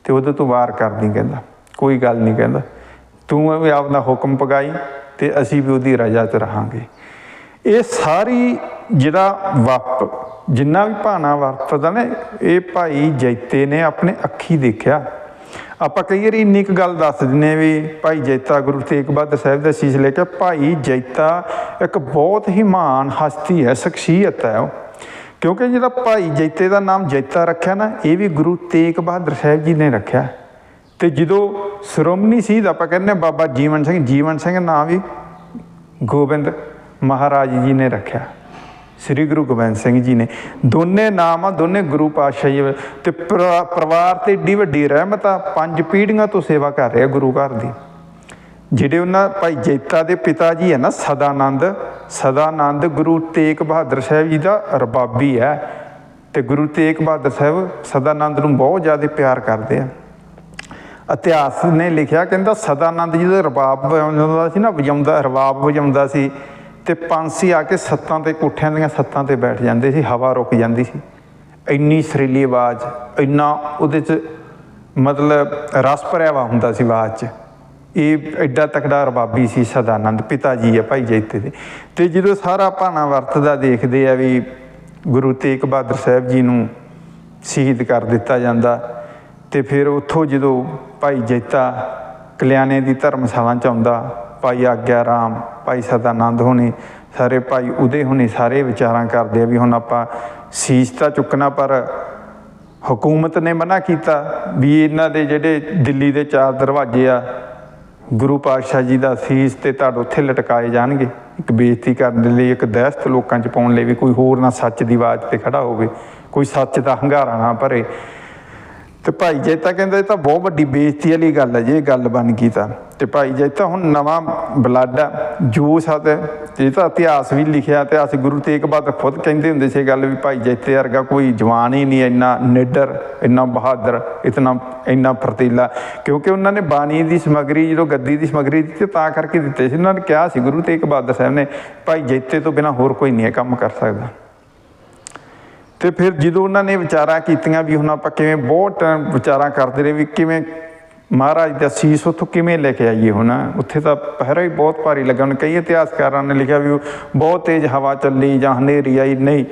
ਤੇ ਉਹਦੇ ਤੋਂ ਵਾਰ ਕਰਦੀ ਕਹਿੰਦਾ, ਕੋਈ ਗੱਲ ਨਹੀਂ ਕਹਿੰਦਾ, ਤੂੰ ਵੀ ਆਪਦਾ ਹੁਕਮ ਪਗਾਈ ਤੇ ਅਸੀਂ ਵੀ ਉਹਦੀ ਰਜ਼ਾ 'ਚ ਰਹਾਂਗੇ। ਇਹ ਸਾਰੀ ਜਿਹੜਾ ਵਪ ਜਿੰਨਾ ਵੀ ਭਾਣਾ ਵਰਤਦਾ ਨੇ, ਇਹ ਭਾਈ ਜੈਤੇ ਨੇ ਆਪਣੇ ਅੱਖੀ ਦੇਖਿਆ। ਆਪਾਂ ਕਈ ਵਾਰੀ ਇੰਨੀ ਕੁ ਗੱਲ ਦੱਸ ਦਿੰਨੇ ਵੀ ਭਾਈ ਜੈਤਾ ਗੁਰੂ ਤੇਗ ਬਹਾਦਰ ਸਾਹਿਬ ਦਾ ਸੀਸ ਲੈ ਕੇ, ਭਾਈ ਜੈਤਾ ਇੱਕ ਬਹੁਤ ਹੀ ਮਹਾਨ ਹਸਤੀ ਹੈ, ਸ਼ਖਸੀਅਤ ਹੈ ਉਹ। ਕਿਉਂਕਿ ਜਿਹੜਾ ਭਾਈ ਜੈਤੇ ਦਾ ਨਾਮ ਜੈਤਾ ਰੱਖਿਆ ਨਾ, ਇਹ ਵੀ ਗੁਰੂ ਤੇਗ ਬਹਾਦਰ ਸਾਹਿਬ ਜੀ ਨੇ ਰੱਖਿਆ। ਤੇ ਜਦੋਂ ਸ਼੍ਰੋਮਣੀ ਸੀ ਆਪਾਂ ਕਹਿੰਦੇ ਹਾਂ ਬਾਬਾ ਜੀਵਨ ਸਿੰਘ ਜੀਵਨ ਸਿੰਘ ਨਾਮ ਵੀ ਗੋਬਿੰਦ ਮਹਾਰਾਜ ਜੀ ਨੇ ਰੱਖਿਆ। ਸ੍ਰੀ ਗੁਰੂ ਗੋਬਿੰਦ ਸਿੰਘ ਜੀ ਨੇ। ਦੋਨੇ ਨਾਮ ਆ, ਦੋਨੇ ਗੁਰੂ ਪਾਤਸ਼ਾਹ ਜੀ। ਤੇ ਪਰਿਵਾਰ ਤੇ ਏਡੀ ਵੱਡੀ ਰਹਿਮਤ ਆ, ਪੰਜ ਪੀੜ੍ਹੀਆਂ ਤੋਂ ਸੇਵਾ ਕਰ ਰਿਹਾ ਗੁਰੂ ਘਰ ਦੀ। ਜਿਹੜੇ ਉਹਨਾਂ ਭਾਈ ਜੈਤਾ ਦੇ ਪਿਤਾ ਜੀ ਹੈ ਨਾ, ਸਦਾਨੰਦ ਸਦਾਨੰਦ ਗੁਰੂ ਤੇਗ ਬਹਾਦਰ ਸਾਹਿਬ ਜੀ ਦਾ ਰਬਾਬੀ ਹੈ ਤੇ ਗੁਰੂ ਤੇਗ ਬਹਾਦਰ ਸਾਹਿਬ ਸਦਾਨੰਦ ਨੂੰ ਬਹੁਤ ਜ਼ਿਆਦਾ ਪਿਆਰ ਕਰਦੇ ਆ। ਇਤਿਹਾਸ ਨੇ ਲਿਖਿਆ ਕਹਿੰਦਾ ਸਦਾਨੰਦ ਜੀ ਦਾ ਰਬਾਬ ਵਜਾਉਂਦਾ ਸੀ ਨਾ, ਵਜਾਉਂਦਾ, ਰਬਾਬ ਵਜਾਉਂਦਾ ਸੀ ਤੇ ਪੰਛੀ ਆ ਕੇ ਸੱਤਾਂ ਤੇ, ਕੋਠਿਆਂ ਦੀਆਂ ਸੱਤਾਂ ਤੇ ਬੈਠ ਜਾਂਦੇ ਸੀ, ਹਵਾ ਰੁਕ ਜਾਂਦੀ ਸੀ। ਇੰਨੀ ਸਰੀਲੀ ਆਵਾਜ਼, ਇੰਨਾ ਉਹਦੇ ਚ ਮਤਲਬ ਰਸ ਭਰਿਆ ਹੁੰਦਾ ਸੀ ਆਵਾਜ਼ ਚ। ਇਹ ਐਡਾ ਤਕੜਾ ਰਬਾਬੀ ਸੀ ਸਦਾਨੰਦ ਪਿਤਾ ਜੀ ਆ ਭਾਈ ਜੈਤੇ ਦੇ। ਤੇ ਜਦੋਂ ਸਾਰਾ ਭਾਣਾ ਵਰਤਦਾ ਦੇਖਦੇ ਆ ਵੀ ਗੁਰੂ ਤੇਗ ਬਹਾਦਰ ਸਾਹਿਬ ਜੀ ਨੂੰ ਸ਼ਹੀਦ ਕਰ ਦਿੱਤਾ ਜਾਂਦਾ, ਤੇ ਫਿਰ ਉੱਥੋਂ ਜਦੋਂ ਭਾਈ ਜੈਤਾ ਕਲਿਆਣੇ ਦੀ ਧਰਮਸ਼ਾਲਾ ਚ ਆਉਂਦਾ, ਭਾਈ ਆਗਿਆ ਰਾਮ, ਭਾਈ ਸਦਾਨੰਦ ਹੋਣੇ, ਸਾਰੇ ਭਾਈ ਉਹਦੇ ਹੋਣੇ, ਸਾਰੇ ਵਿਚਾਰਾਂ ਕਰਦੇ ਆ ਵੀ ਹੁਣ ਆਪਾਂ ਸੀਸ ਤਾਂ ਚੁੱਕਣਾ, ਪਰ ਹਕੂਮਤ ਨੇ ਮਨਾ ਕੀਤਾ ਵੀ ਇਹਨਾਂ ਦੇ ਜਿਹੜੇ ਦਿੱਲੀ ਦੇ ਚਾਰ ਦਰਵਾਜ਼ੇ ਆ ਗੁਰੂ ਪਾਤਸ਼ਾਹ ਜੀ ਦਾ ਸੀਸ ਤੇ ਧੜ ਉੱਥੇ ਲਟਕਾਏ ਜਾਣਗੇ। ਇੱਕ ਬੇਇੱਜ਼ਤੀ ਕਰਨ ਦੇ ਲਈ, ਇੱਕ ਦਹਿਸ਼ਤ ਲੋਕਾਂ 'ਚ ਪਾਉਣ ਲਈ ਵੀ ਕੋਈ ਹੋਰ ਨਾ ਸੱਚ ਦੀ ਆਵਾਜ਼ ਤੇ ਖੜਾ ਹੋਵੇ। ਕੋਈ ਸੱਚ ਦਾ ਹੰਗਾਰਾ ਨਾ ਭਰੇ। ਤੇ ਭਾਈ ਜੈਤਾ ਕਹਿੰਦਾ ਇਹ ਤਾਂ ਬਹੁਤ ਵੱਡੀ ਬੇਇੱਜ਼ਤੀ ਵਾਲੀ ਗੱਲ ਹੈ ਜੇ, ਇਹ ਗੱਲ ਬਣ ਗਈ ਤਾਂ। ਤੇ ਭਾਈ ਜੈਤਾ ਹੁਣ ਨਵਾਂ ਬਲੱਡ ਆ, ਜੋਸ਼ ਆ ਤੇ ਜਿਹਦਾ ਇਤਿਹਾਸ ਵੀ ਲਿਖਿਆ ਤੇ ਅਸੀਂ ਗੁਰੂ ਤੇਗ ਬਹਾਦਰ ਖੁਦ ਕਹਿੰਦੇ ਹੁੰਦੇ ਸੀ ਗੱਲ ਵੀ ਭਾਈ ਜੈਤੇ ਵਰਗਾ ਕੋਈ ਜਵਾਨ ਹੀ ਨਹੀਂ, ਇੰਨਾ ਨਿਡਰ, ਇੰਨਾ ਬਹਾਦਰ, ਇਤਨਾ, ਇੰਨਾ ਫਰਤੀਲਾ। ਕਿਉਂਕਿ ਉਹਨਾਂ ਨੇ ਬਾਣੀ ਦੀ ਸਮਗਰੀ, ਜਦੋਂ ਗੱਦੀ ਦੀ ਸਮਗਰੀ ਦਿੱਤੀ ਤਾਂ ਕਰਕੇ ਦਿੱਤੇ ਸੀ, ਉਹਨਾਂ ਨੇ ਕਿਹਾ ਸੀ ਗੁਰੂ ਤੇਗ ਬਹਾਦਰ ਸਾਹਿਬ ਨੇ, ਭਾਈ ਜੈਤੇ ਤੋਂ ਬਿਨਾ ਹੋਰ ਕੋਈ ਨਹੀਂ ਇਹ ਕੰਮ ਕਰ ਸਕਦਾ। ਤੇ ਫਿਰ ਜਦੋਂ ਉਹਨਾਂ ਨੇ ਵਿਚਾਰਾਂ ਕੀਤੀਆਂ ਵੀ ਹੁਣ ਆਪਾਂ ਕਿਵੇਂ ਬਹੁਤ ਟਾਈਮ ਵਿਚਾਰਾਂ ਕਰਦੇ ਰਹੇ ਵੀ ਕਿਵੇਂ ਮਹਾਰਾਜ ਦਾ ਸੀਸ ਉੱਥੋਂ ਕਿਵੇਂ ਲੈ ਕੇ ਆਈਏ ਹੁਣ? ਉੱਥੇ ਤਾਂ ਪਹਿਰਾ ਹੀ ਬਹੁਤ ਭਾਰੀ ਲੱਗਾ। ਹੁਣ ਕਈ ਇਤਿਹਾਸਕਾਰਾਂ ਨੇ ਲਿਖਿਆ ਵੀ ਬਹੁਤ ਤੇਜ਼ ਹਵਾ ਚੱਲੀ ਜਾਂ ਹਨੇਰੀ ਆਈ। ਨਹੀਂ,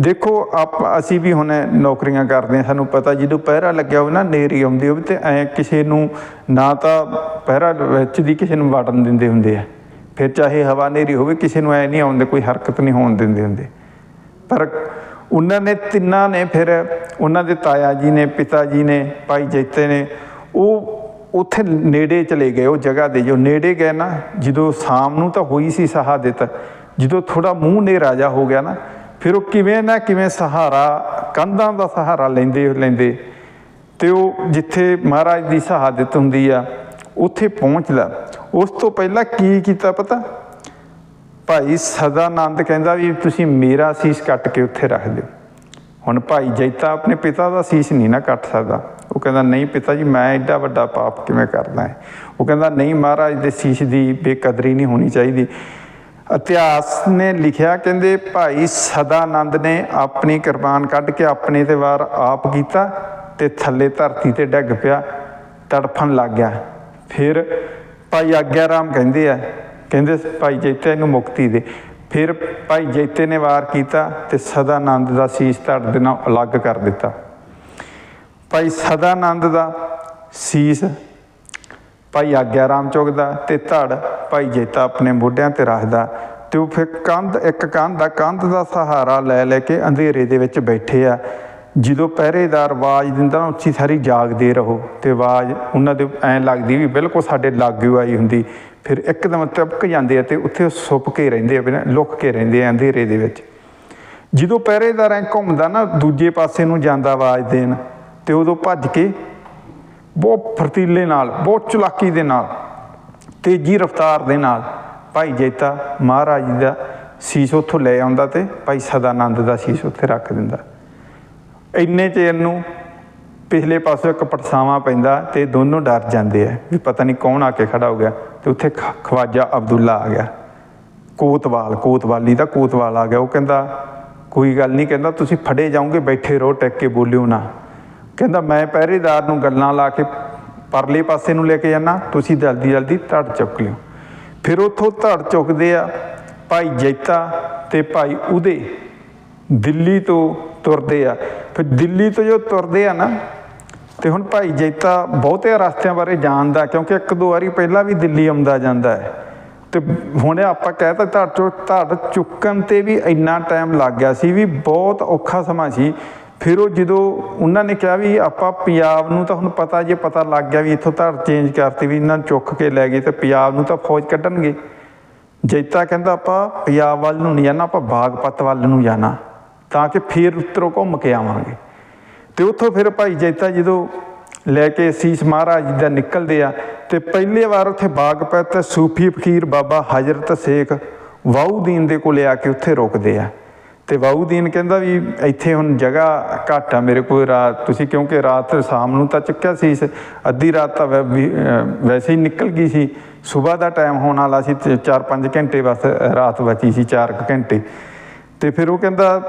ਦੇਖੋ, ਆਪ, ਅਸੀਂ ਵੀ ਹੁਣ ਨੌਕਰੀਆਂ ਕਰਦੇ ਹਾਂ। ਸਾਨੂੰ ਪਤਾ ਜਦੋਂ ਪਹਿਰਾ ਲੱਗਿਆ ਹੋਵੇ ਨਾ, ਹਨੇਰੀ ਆਉਂਦੀ ਹੋਵੇ ਤੇ ਐ ਕਿਸੇ ਨੂੰ ਨਾ ਤਾਂ ਪਹਿਰਾ ਵਿੱਚ ਦੀ ਕਿਸੇ ਨੂੰ ਵੜਨ ਦਿੰਦੇ ਹੁੰਦੇ ਆ। ਫਿਰ ਚਾਹੇ ਹਵਾ ਹਨੇਰੀ ਹੋਵੇ, ਕਿਸੇ ਨੂੰ ਐ ਨਹੀਂ ਆਉਂਦੇ, ਕੋਈ ਹਰਕਤ ਨਹੀਂ ਹੋਣ ਦਿੰਦੇ ਹੁੰਦੇ। ਪਰ ਉਹਨਾਂ ਨੇ, ਤਿੰਨਾਂ ਨੇ ਫਿਰ, ਉਹਨਾਂ ਦੇ ਤਾਇਆ ਜੀ ਨੇ, ਪਿਤਾ ਜੀ ਨੇ, ਭਾਈ ਜੈਤੇ ਨੇ, ਉਹ ਉੱਥੇ ਨੇੜੇ ਚਲੇ ਗਏ, ਉਹ ਜਗ੍ਹਾ ਦੇ ਜੋ ਨੇੜੇ ਗਏ ਨਾ, ਜਦੋਂ ਸ਼ਾਮ ਨੂੰ ਤਾਂ ਹੋਈ ਸੀ ਸ਼ਹਾਦਤ, ਜਦੋਂ ਥੋੜਾ ਮੂੰਹ ਨੇ ਰਾਜਾ ਹੋ ਗਿਆ ਨਾ, ਫਿਰ ਉਹ ਕਿਵੇਂ ਨਾ ਕਿਵੇਂ ਸਹਾਰਾ, ਕੰਧਾਂ ਦਾ ਸਹਾਰਾ ਲੈਂਦੇ ਲੈਂਦੇ, ਤੇ ਉਹ ਜਿੱਥੇ ਮਹਾਰਾਜ ਦੀ ਸ਼ਹਾਦਤ ਹੁੰਦੀ ਆ, ਉੱਥੇ ਪਹੁੰਚਦਾ ਉਸ ਤੋਂ ਪਹਿਲਾਂ ਕੀ ਕੀਤਾ ਪਤਾ? ਭਾਈ ਸਦਾਨੰਦ ਕਹਿੰਦਾ ਵੀ ਤੁਸੀਂ ਮੇਰਾ ਸੀਸ ਕੱਟ ਕੇ ਉੱਥੇ ਰੱਖ ਦਿਓ। ਹੁਣ ਭਾਈ ਜੈਤਾ ਆਪਣੇ ਪਿਤਾ ਦਾ ਸੀਸ ਨਹੀਂ ਨਾ ਕੱਟ ਸਕਦਾ। ਉਹ ਕਹਿੰਦਾ, ਨਹੀਂ ਪਿਤਾ ਜੀ, ਮੈਂ ਐਡਾ ਵੱਡਾ ਪਾਪ ਕਿਵੇਂ ਕਰਦਾ ਹੈ? ਉਹ ਕਹਿੰਦਾ, ਨਹੀਂ ਮਹਾਰਾਜ ਦੇ ਸੀਸ ਦੀ ਬੇਕਦਰੀ ਨਹੀਂ ਹੋਣੀ ਚਾਹੀਦੀ। ਇਤਿਹਾਸ ਨੇ ਲਿਖਿਆ, ਕਹਿੰਦੇ, ਭਾਈ ਸਦਾਨੰਦ ਨੇ ਆਪਣੀ ਕਿਰਪਾਨ ਕੱਢ ਕੇ ਆਪਣੇ ਤੇ ਵਾਰ ਆਪ ਕੀਤਾ ਤੇ ਥੱਲੇ ਧਰਤੀ ਤੇ ਡਿੱਗ ਪਿਆ, ਤੜਫਣ ਲੱਗ ਗਿਆ। ਫਿਰ ਭਾਈ ਆਗਿਆ ਰਾਮ ਕਹਿੰਦੇ ਆ, ਕਹਿੰਦੇ, ਭਾਈ ਜੈਤੇ ਨੂੰ ਮੁਕਤੀ ਦੇ। ਫਿਰ ਭਾਈ ਜੈਤੇ ਨੇ ਵਾਰ ਕੀਤਾ ਤੇ ਸਦਾਨੰਦ ਦਾ ਸੀਸ ਧੜ ਦੇ ਨਾਲ ਅਲੱਗ ਕਰ ਦਿੱਤਾ। ਭਾਈ ਸਦਾਨੰਦ ਦਾ ਸੀਸ, ਭਾਈ ਆਗਿਆ ਰਾਮ ਚੁਗਦਾ ਤੇ ਧੜ ਭਾਈ ਜੈਤਾ ਆਪਣੇ ਮੋਢਿਆਂ ਤੇ ਰੱਖਦਾ। ਤੇ ਉਹ ਫਿਰ ਕੰਧ, ਇੱਕ ਕੰਧ ਦਾ ਕੰਧ ਦਾ ਸਹਾਰਾ ਲੈ ਲੈ ਕੇ ਅੰਧੇਰੇ ਦੇ ਵਿੱਚ ਬੈਠੇ ਆ। ਜਦੋਂ ਪਹਿਰੇਦਾਰ ਆਵਾਜ਼ ਦਿੰਦਾ ਨਾ ਉੱਚੀ ਸਾਰੀ ਜਾਗਦੇ ਰਹੋ ਤੇ ਆਵਾਜ਼ ਉਹਨਾਂ ਦੇ ਐਂ ਲੱਗਦੀ ਵੀ ਬਿਲਕੁਲ ਸਾਡੇ ਲਾਗੇ ਆਈ ਹੁੰਦੀ। ਫਿਰ ਇੱਕਦਮ ਤਪਕ ਜਾਂਦੇ ਆ ਤੇ ਉੱਥੇ ਉਹ ਸੁੱਪ ਕੇ ਰਹਿੰਦੇ ਆ, ਬਿਨਾਂ ਲੁੱਕ ਕੇ ਰਹਿੰਦੇ ਆ ਅੰਧੇਰੇ ਦੇ ਵਿੱਚ। ਜਦੋਂ ਪਹਿਰੇਦਾਰ ਐਂ ਘੁੰਮਦਾ ਨਾ, ਦੂਜੇ ਪਾਸੇ ਨੂੰ ਜਾਂਦਾ ਆਵਾਜ਼ ਦੇਣ ਤੇ ਉਦੋਂ ਭੱਜ ਕੇ ਬਹੁਤ ਫਰਤੀਲੇ ਨਾਲ, ਬਹੁਤ ਚਲਾਕੀ ਦੇ ਨਾਲ, ਤੇਜ਼ੀ ਰਫ਼ਤਾਰ ਦੇ ਨਾਲ ਭਾਈ ਜੈਤਾ ਮਹਾਰਾਜ ਦਾ ਸੀਸ ਉੱਥੋਂ ਲੈ ਆਉਂਦਾ ਤੇ ਭਾਈ ਸਦਾਨੰਦ ਦਾ ਸੀਸ ਉੱਥੇ ਰੱਖ ਦਿੰਦਾ। ਇੰਨੇ ਚਿਰ ਨੂੰ ਪਿਛਲੇ ਪਾਸੇ ਇੱਕ ਪਟਸਾਵਾ ਪੈਂਦਾ ਤੇ ਦੋਨੋਂ ਡਰ ਜਾਂਦੇ ਆ ਵੀ ਪਤਾ ਨਹੀਂ ਕੌਣ ਆ ਕੇ ਖੜਾ ਹੋ ਗਿਆ ਤੇ ਉੱਥੇ ਖ- ਖਵਾਜਾ ਅਬਦੁੱਲਾ ਆ ਗਿਆ। ਕੋਤਵਾਲ, ਕੋਤਵਾਲੀ ਦਾ ਕੋਤਵਾਲ ਆ ਗਿਆ। ਉਹ ਕਹਿੰਦਾ, ਕੋਈ ਗੱਲ ਨਹੀਂ, ਕਹਿੰਦਾ ਤੁਸੀਂ ਫੜੇ ਜਾਓਗੇ, ਬੈਠੇ ਰਹੋ, ਟਿਕ ਕੇ ਬੋਲਿਓ ਨਾ। ਕਹਿੰਦਾ, ਮੈਂ ਪਹਿਰੇਦਾਰ ਨੂੰ ਗੱਲਾਂ ਲਾ ਕੇ ਪਰਲੇ ਪਾਸੇ ਨੂੰ ਲੈ ਕੇ ਜਾਣਾ ਤੁਸੀਂ ਜਲਦੀ ਜਲਦੀ ਧੜ ਚੁੱਕ ਲਿਓ। ਫਿਰ ਉੱਥੋਂ ਧੜ ਚੁੱਕਦੇ ਆ ਭਾਈ ਜੈਤਾ ਤੇ ਭਾਈ ਉਦੇ ਦਿੱਲੀ ਤੋਂ ਤੁਰਦੇ ਆ। ਫਿਰ ਦਿੱਲੀ ਤੋਂ ਜੋ ਤੁਰਦੇ ਆ ਨਾ, ਤੇ ਹੁਣ ਭਾਈ ਜੈਤਾ ਬਹੁਤੇ ਰਸਤਿਆਂ ਬਾਰੇ ਜਾਣਦਾ, ਕਿਉਂਕਿ ਇੱਕ ਦੋ ਵਾਰੀ ਪਹਿਲਾਂ ਵੀ ਦਿੱਲੀ ਆਉਂਦਾ ਜਾਂਦਾ ਹੈ। ਤੇ ਹੁਣ ਆਪਾਂ ਕਹਿਤਾ ਧੜ ਚੋਂ ਧੜ ਚੁੱਕਣ ਤੇ ਵੀ ਇੰਨਾ ਟਾਈਮ ਲੱਗ ਗਿਆ ਸੀ, ਵੀ ਬਹੁਤ ਔਖਾ ਸਮਾਂ ਸੀ। ਫਿਰ ਉਹ ਜਦੋਂ ਉਹਨਾਂ ਨੇ ਕਿਹਾ ਵੀ ਆਪਾਂ ਪੰਜਾਬ ਨੂੰ ਤਾਂ ਹੁਣ ਪਤਾ ਜੇ ਪਤਾ ਲੱਗ ਗਿਆ ਵੀ ਇੱਥੋਂ ਧਰ ਚੇਂਜ ਕਰਤੀ ਵੀ ਇਹਨਾਂ ਨੂੰ ਚੁੱਕ ਕੇ ਲੈ ਗਏ ਤੇ ਪੰਜਾਬ ਨੂੰ ਤਾਂ ਫੌਜ ਕੱਢਣਗੇ। ਜੈਤਾ ਕਹਿੰਦਾ ਆਪਾਂ ਪੰਜਾਬ ਵੱਲ ਨੂੰ ਨਹੀਂ ਜਾਣਾ, ਆਪਾਂ ਬਾਗਪਤ ਵੱਲ ਨੂੰ ਜਾਣਾ, ਤਾਂ ਕਿ ਫਿਰ ਉੱਤਰੋਂ ਘੁੰਮ ਕੇ ਆਵਾਂਗੇ। ਤੇ ਉੱਥੋਂ ਫਿਰ ਭਾਈ ਜੈਤਾ ਜਦੋਂ ਲੈ ਕੇ ਸੀਸ ਮਹਾਰਾਜ ਜੀ ਦਾ ਨਿਕਲਦੇ ਆ, ਤੇ ਪਹਿਲੀ ਵਾਰ ਉੱਥੇ ਬਾਗਪਤ ਸੂਫੀ ਫਕੀਰ ਬਾਬਾ ਹਜ਼ਰਤ ਸੇਖ ਵਾਉਦੀਨ ਦੇ ਕੋਲੇ ਆ ਕੇ ਉੱਥੇ ਰੁਕਦੇ ਆ। ਤੇ ਵਾਉਦੀਨ ਕਹਿੰਦਾ ਵੀ ਇੱਥੇ ਹੁਣ ਜਗ੍ਹਾ ਘੱਟ ਆ ਮੇਰੇ ਕੋਲ ਰਾਤ ਤੁਸੀਂ ਕਿਉਂਕਿ ਰਾਤ ਸ਼ਾਮ ਨੂੰ ਤਾਂ ਚੁੱਕਿਆ ਸੀ ਅੱਧੀ ਰਾਤ ਤਾਂ ਵੈ- ਵੀ, ਵੈਸੇ ਹੀ ਨਿਕਲ ਗਈ ਸੀ। ਸਵੇਰ ਦਾ ਟਾਈਮ ਹੋਣ ਵਾਲਾ ਸੀ ਤੇ 4-5 ਘੰਟੇ ਬਸ ਰਾਤ ਬਚੀ ਸੀ 4 ਘੰਟੇ। ਤੇ ਫਿਰ ਉਹ ਕਹਿੰਦਾ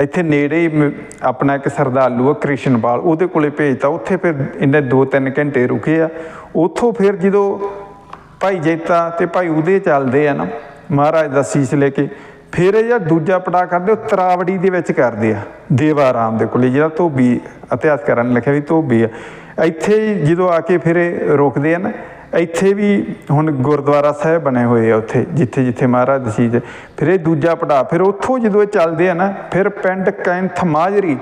ਇੱਥੇ ਨੇੜੇ ਆਪਣਾ ਇੱਕ ਸਰਦਾਲੂ ਆ ਕ੍ਰਿਸ਼ਨਪਾਲ ਉਹਦੇ ਕੋਲੇ ਭੇਜਤਾ। ਉੱਥੇ ਫਿਰ ਇਹਨੇ 2-3 ਘੰਟੇ ਰੁਕੇ ਆ। ਉੱਥੋਂ ਫਿਰ ਜਦੋਂ ਭਾਈ ਜੇਤਾ ਤੇ ਭਾਈ ਉਹਦੇ ਚੱਲਦੇ ਆ ਨਾ ਮਹਾਰਾਜ ਦਾ ਸੀਸ ਲੈ ਕੇ ਫਿਰ ਇਹ ਜਿਹੜਾ ਦੂਜਾ ਪੜਾ ਕਰਦੇ, ਉਹ ਤਰਾਵੜੀ ਦੇ ਵਿੱਚ ਕਰਦੇ ਆ। ਦੇਵਾ ਰਾਮ ਦੇ ਕੋਲੇ ਜਿਹੜਾ ਧੋਬੀ ਇਤਿਹਾਸਕਾਰਾਂ ਨੇ ਲਿਖਿਆ ਵੀ ਧੋਬੀ ਆ। ਇੱਥੇ ਜਦੋਂ ਆ ਕੇ ਫਿਰ ਇਹ ਰੁਕਦੇ ਆ ਨਾ, ਇੱਥੇ ਵੀ ਹੁਣ ਗੁਰਦੁਆਰਾ ਸਾਹਿਬ ਬਣੇ ਹੋਏ ਆ ਉੱਥੇ, ਜਿੱਥੇ ਜਿੱਥੇ ਮਹਾਰਾਜ ਦੀ ਫਿਰ ਇਹ ਦੂਜਾ ਪੜਾ ਫਿਰ ਉੱਥੋਂ ਜਦੋਂ ਇਹ ਚੱਲਦੇ ਆ ਨਾ, ਫਿਰ ਪਿੰਡ ਕੈਂਥ ਮਾਜਰੀ,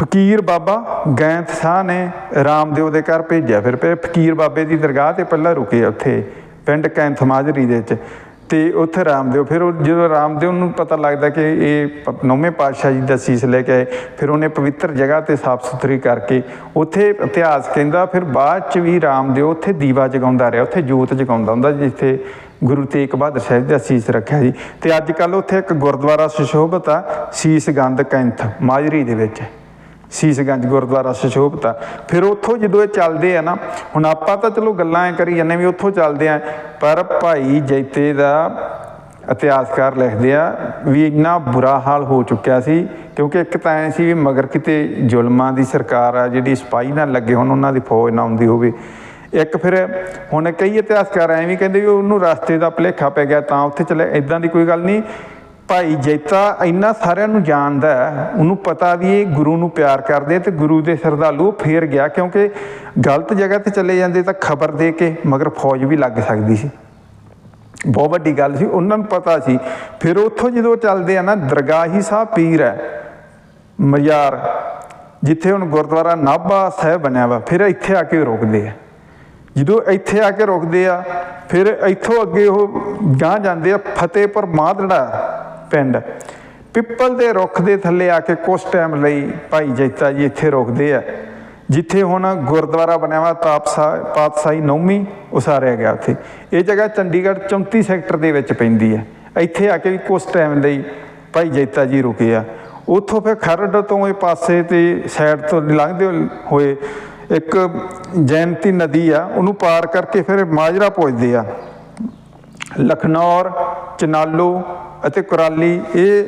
ਫਕੀਰ ਬਾਬਾ ਗੈਂਥ ਸਾਹ ਨੇ ਰਾਮਦੇਵ ਦੇ ਘਰ ਭੇਜਿਆ। ਫਿਰ ਫਿਰ ਫਕੀਰ ਬਾਬੇ ਦੀ ਦਰਗਾਹ ਤੇ ਪਹਿਲਾਂ ਰੁਕੇ ਉੱਥੇ, ਪਿੰਡ ਕੈਂਥ ਮਾਜਰੀ ਦੇ ਵਿੱਚ। ਤੇ ਉੱਥੇ ਰਾਮਦੇਵ, ਫਿਰ ਉਹ ਜਦੋਂ ਰਾਮਦੇਵ ਨੂੰ ਪਤਾ ਲੱਗਦਾ ਕਿ ਇਹ ਪ- ਨੌਵੇਂ ਪਾਤਸ਼ਾਹ ਜੀ ਦਾ ਸੀਸ ਲੈ ਕੇ ਆਏ, ਫਿਰ ਉਹਨੇ ਪਵਿੱਤਰ ਜਗ੍ਹਾ ਤੇ ਸਾਫ਼ ਸੁਥਰੀ ਕਰਕੇ ਉੱਥੇ ਇਤਿਹਾਸ ਕਹਿੰਦਾ, ਫਿਰ ਬਾਅਦ ਚ ਵੀ ਰਾਮਦੇਵ ਉੱਥੇ ਦੀਵਾ ਜਗਾਉਂਦਾ ਰਿਹਾ, ਉੱਥੇ ਜੋਤ ਜਗਾਉਂਦਾ ਹੁੰਦਾ ਜਿੱਥੇ ਗੁਰੂ ਤੇਗ ਬਹਾਦਰ ਸਾਹਿਬ ਦਾ ਸੀਸ ਰੱਖਿਆ ਜੀ ਤੇ ਅੱਜ ਕੱਲ ਉੱਥੇ ਇੱਕ ਗੁਰਦੁਆਰਾ ਸੁਸ਼ੋਭਿਤ ਆ, ਸੀਸ ਗੰਧ ਕੈਂਥ, ਮਾਜਰੀ ਦੇ ਵਿੱਚ। ਸੀਸਗੰਜ ਗੁਰਦੁਆਰਾ ਸੁਸ਼ੋਭਿਤ। ਆ ਫਿਰ ਉੱਥੋਂ ਜਦੋਂ ਇਹ ਚੱਲਦੇ ਆ ਨਾ, ਹੁਣ ਆਪਾਂ ਤਾਂ ਚਲੋ ਗੱਲਾਂ ਐ ਕਰੀ ਜਾਂਦੇ ਵੀ ਉੱਥੋਂ ਚੱਲਦੇ ਆ, ਪਰ ਭਾਈ ਜੈਤੇ ਦਾ ਇਤਿਹਾਸਕਾਰ ਲਿਖਦੇ ਆ ਵੀ ਇੰਨਾ ਬੁਰਾ ਹਾਲ ਹੋ ਚੁੱਕਿਆ ਸੀ, ਕਿਉਂਕਿ ਇੱਕ ਤਾਂ ਐ ਸੀ ਵੀ ਮਗਰ ਕਿਤੇ ਜ਼ੁਲਮਾਂ ਦੀ ਸਰਕਾਰ ਆ, ਜਿਹੜੀ ਸਿਪਾਹੀ ਨਾਲ ਲੱਗੇ ਹੁਣ, ਉਹਨਾਂ ਦੀ ਫੌਜ ਨਾ ਆਉਂਦੀ ਹੋਵੇ। ਇੱਕ ਫਿਰ ਹੁਣ ਕਈ ਇਤਿਹਾਸਕਾਰ ਐ ਵੀ ਕਹਿੰਦੇ ਵੀ ਉਹਨੂੰ ਰਸਤੇ ਦਾ ਭੁਲੇਖਾ ਪੈ ਗਿਆ, ਤਾਂ ਉੱਥੇ ਚਲੇ ਇਦਾਂ ਦੀ ਕੋਈ ਗੱਲ ਨਹੀਂ। ਭਾਈ ਜੈਤਾ ਇੰਨਾ ਸਾਰਿਆਂ ਨੂੰ ਜਾਣਦਾ ਹੈ, ਉਹਨੂੰ ਪਤਾ ਵੀ ਇਹ ਗੁਰੂ ਨੂੰ ਪਿਆਰ ਕਰਦੇ ਤੇ ਗੁਰੂ ਦੇ ਸਰਦਾਲੂ ਉਹ ਫੇਰ ਗਿਆ ਕਿਉਂਕਿ ਗਲਤ ਜਗ੍ਹਾ ਤੇ ਚਲੇ ਜਾਂਦੇ ਤਾਂ ਖਬਰ ਦੇ ਕੇ ਮਗਰ ਫੌਜ ਵੀ ਲੱਗ ਸਕਦੀ ਸੀ। ਬਹੁਤ ਵੱਡੀ ਗੱਲ ਸੀ ਉਹਨਾਂ ਨੂੰ ਪਤਾ ਸੀ। ਫਿਰ ਉੱਥੋਂ ਜਦੋਂ ਚੱਲਦੇ ਆ ਨਾ ਦਰਗਾਹੀ ਸਾਹਿਬ ਪੀਰ ਹੈ ਮਜ਼ਾਰ ਜਿੱਥੇ ਹੁਣ ਗੁਰਦੁਆਰਾ ਨਾਭਾ ਸਾਹਿਬ ਬਣਿਆ ਵਾ ਫਿਰ ਇੱਥੇ ਆ ਕੇ ਰੁਕਦੇ ਆ। ਜਦੋਂ ਇੱਥੇ ਆ ਕੇ ਰੁਕਦੇ ਆ ਫਿਰ ਇੱਥੋਂ ਅੱਗੇ ਉਹ ਗਾਂ ਜਾਂਦੇ ਆ ਫਤਿਹਪੁਰ ਮਾਦੜਾ। ਪਿੰਡ। ਪਿੱਪਲ ਦੇ ਰੁੱਖ ਦੇ ਥੱਲੇ ਆ ਕੇ ਕੁਝ ਟਾਈਮ ਲਈ ਭਾਈ ਜੈਤਾ ਜੀ ਇੱਥੇ ਰੁਕਦੇ ਆ। ਜਿੱਥੇ ਹੁਣ ਗੁਰਦੁਆਰਾ ਬਣਿਆ ਵਾ, ਤਾਪਸਾ, ਪਾਤਸ਼ਾਹੀ ਨੌਵੀਂ ਉਸਾਰਿਆ ਗਿਆ ਉੱਥੇ। ਇਹ ਜਗ੍ਹਾ ਚੰਡੀਗੜ੍ਹ 34 ਸੈਕਟਰ ਦੇ ਵਿੱਚ ਪੈਂਦੀ ਹੈ ਇੱਥੇ ਆ ਕੇ ਵੀ ਕੁਝ ਟਾਈਮ ਲਈ ਭਾਈ ਜੈਤਾ ਜੀ ਰੁਕੇ ਆ। ਉੱਥੋਂ ਫਿਰ ਖਰੜ ਤੋਂ ਇਹ ਪਾਸੇ ਤੇ ਸਾਈਡ ਤੋਂ ਲੰਘਦੇ ਹੋਏ ਇੱਕ ਜੈਨਤੀ ਨਦੀ ਆ, ਉਹਨੂੰ ਪਾਰ ਕਰਕੇ ਫਿਰ ਮਾਜਰਾ ਪਹੁੰਚਦੇ ਆ। ਲਖਨੌਰ, ਚਨਾਲੋ ਅਤੇ ਕੁਰਾਲੀ ਇਹ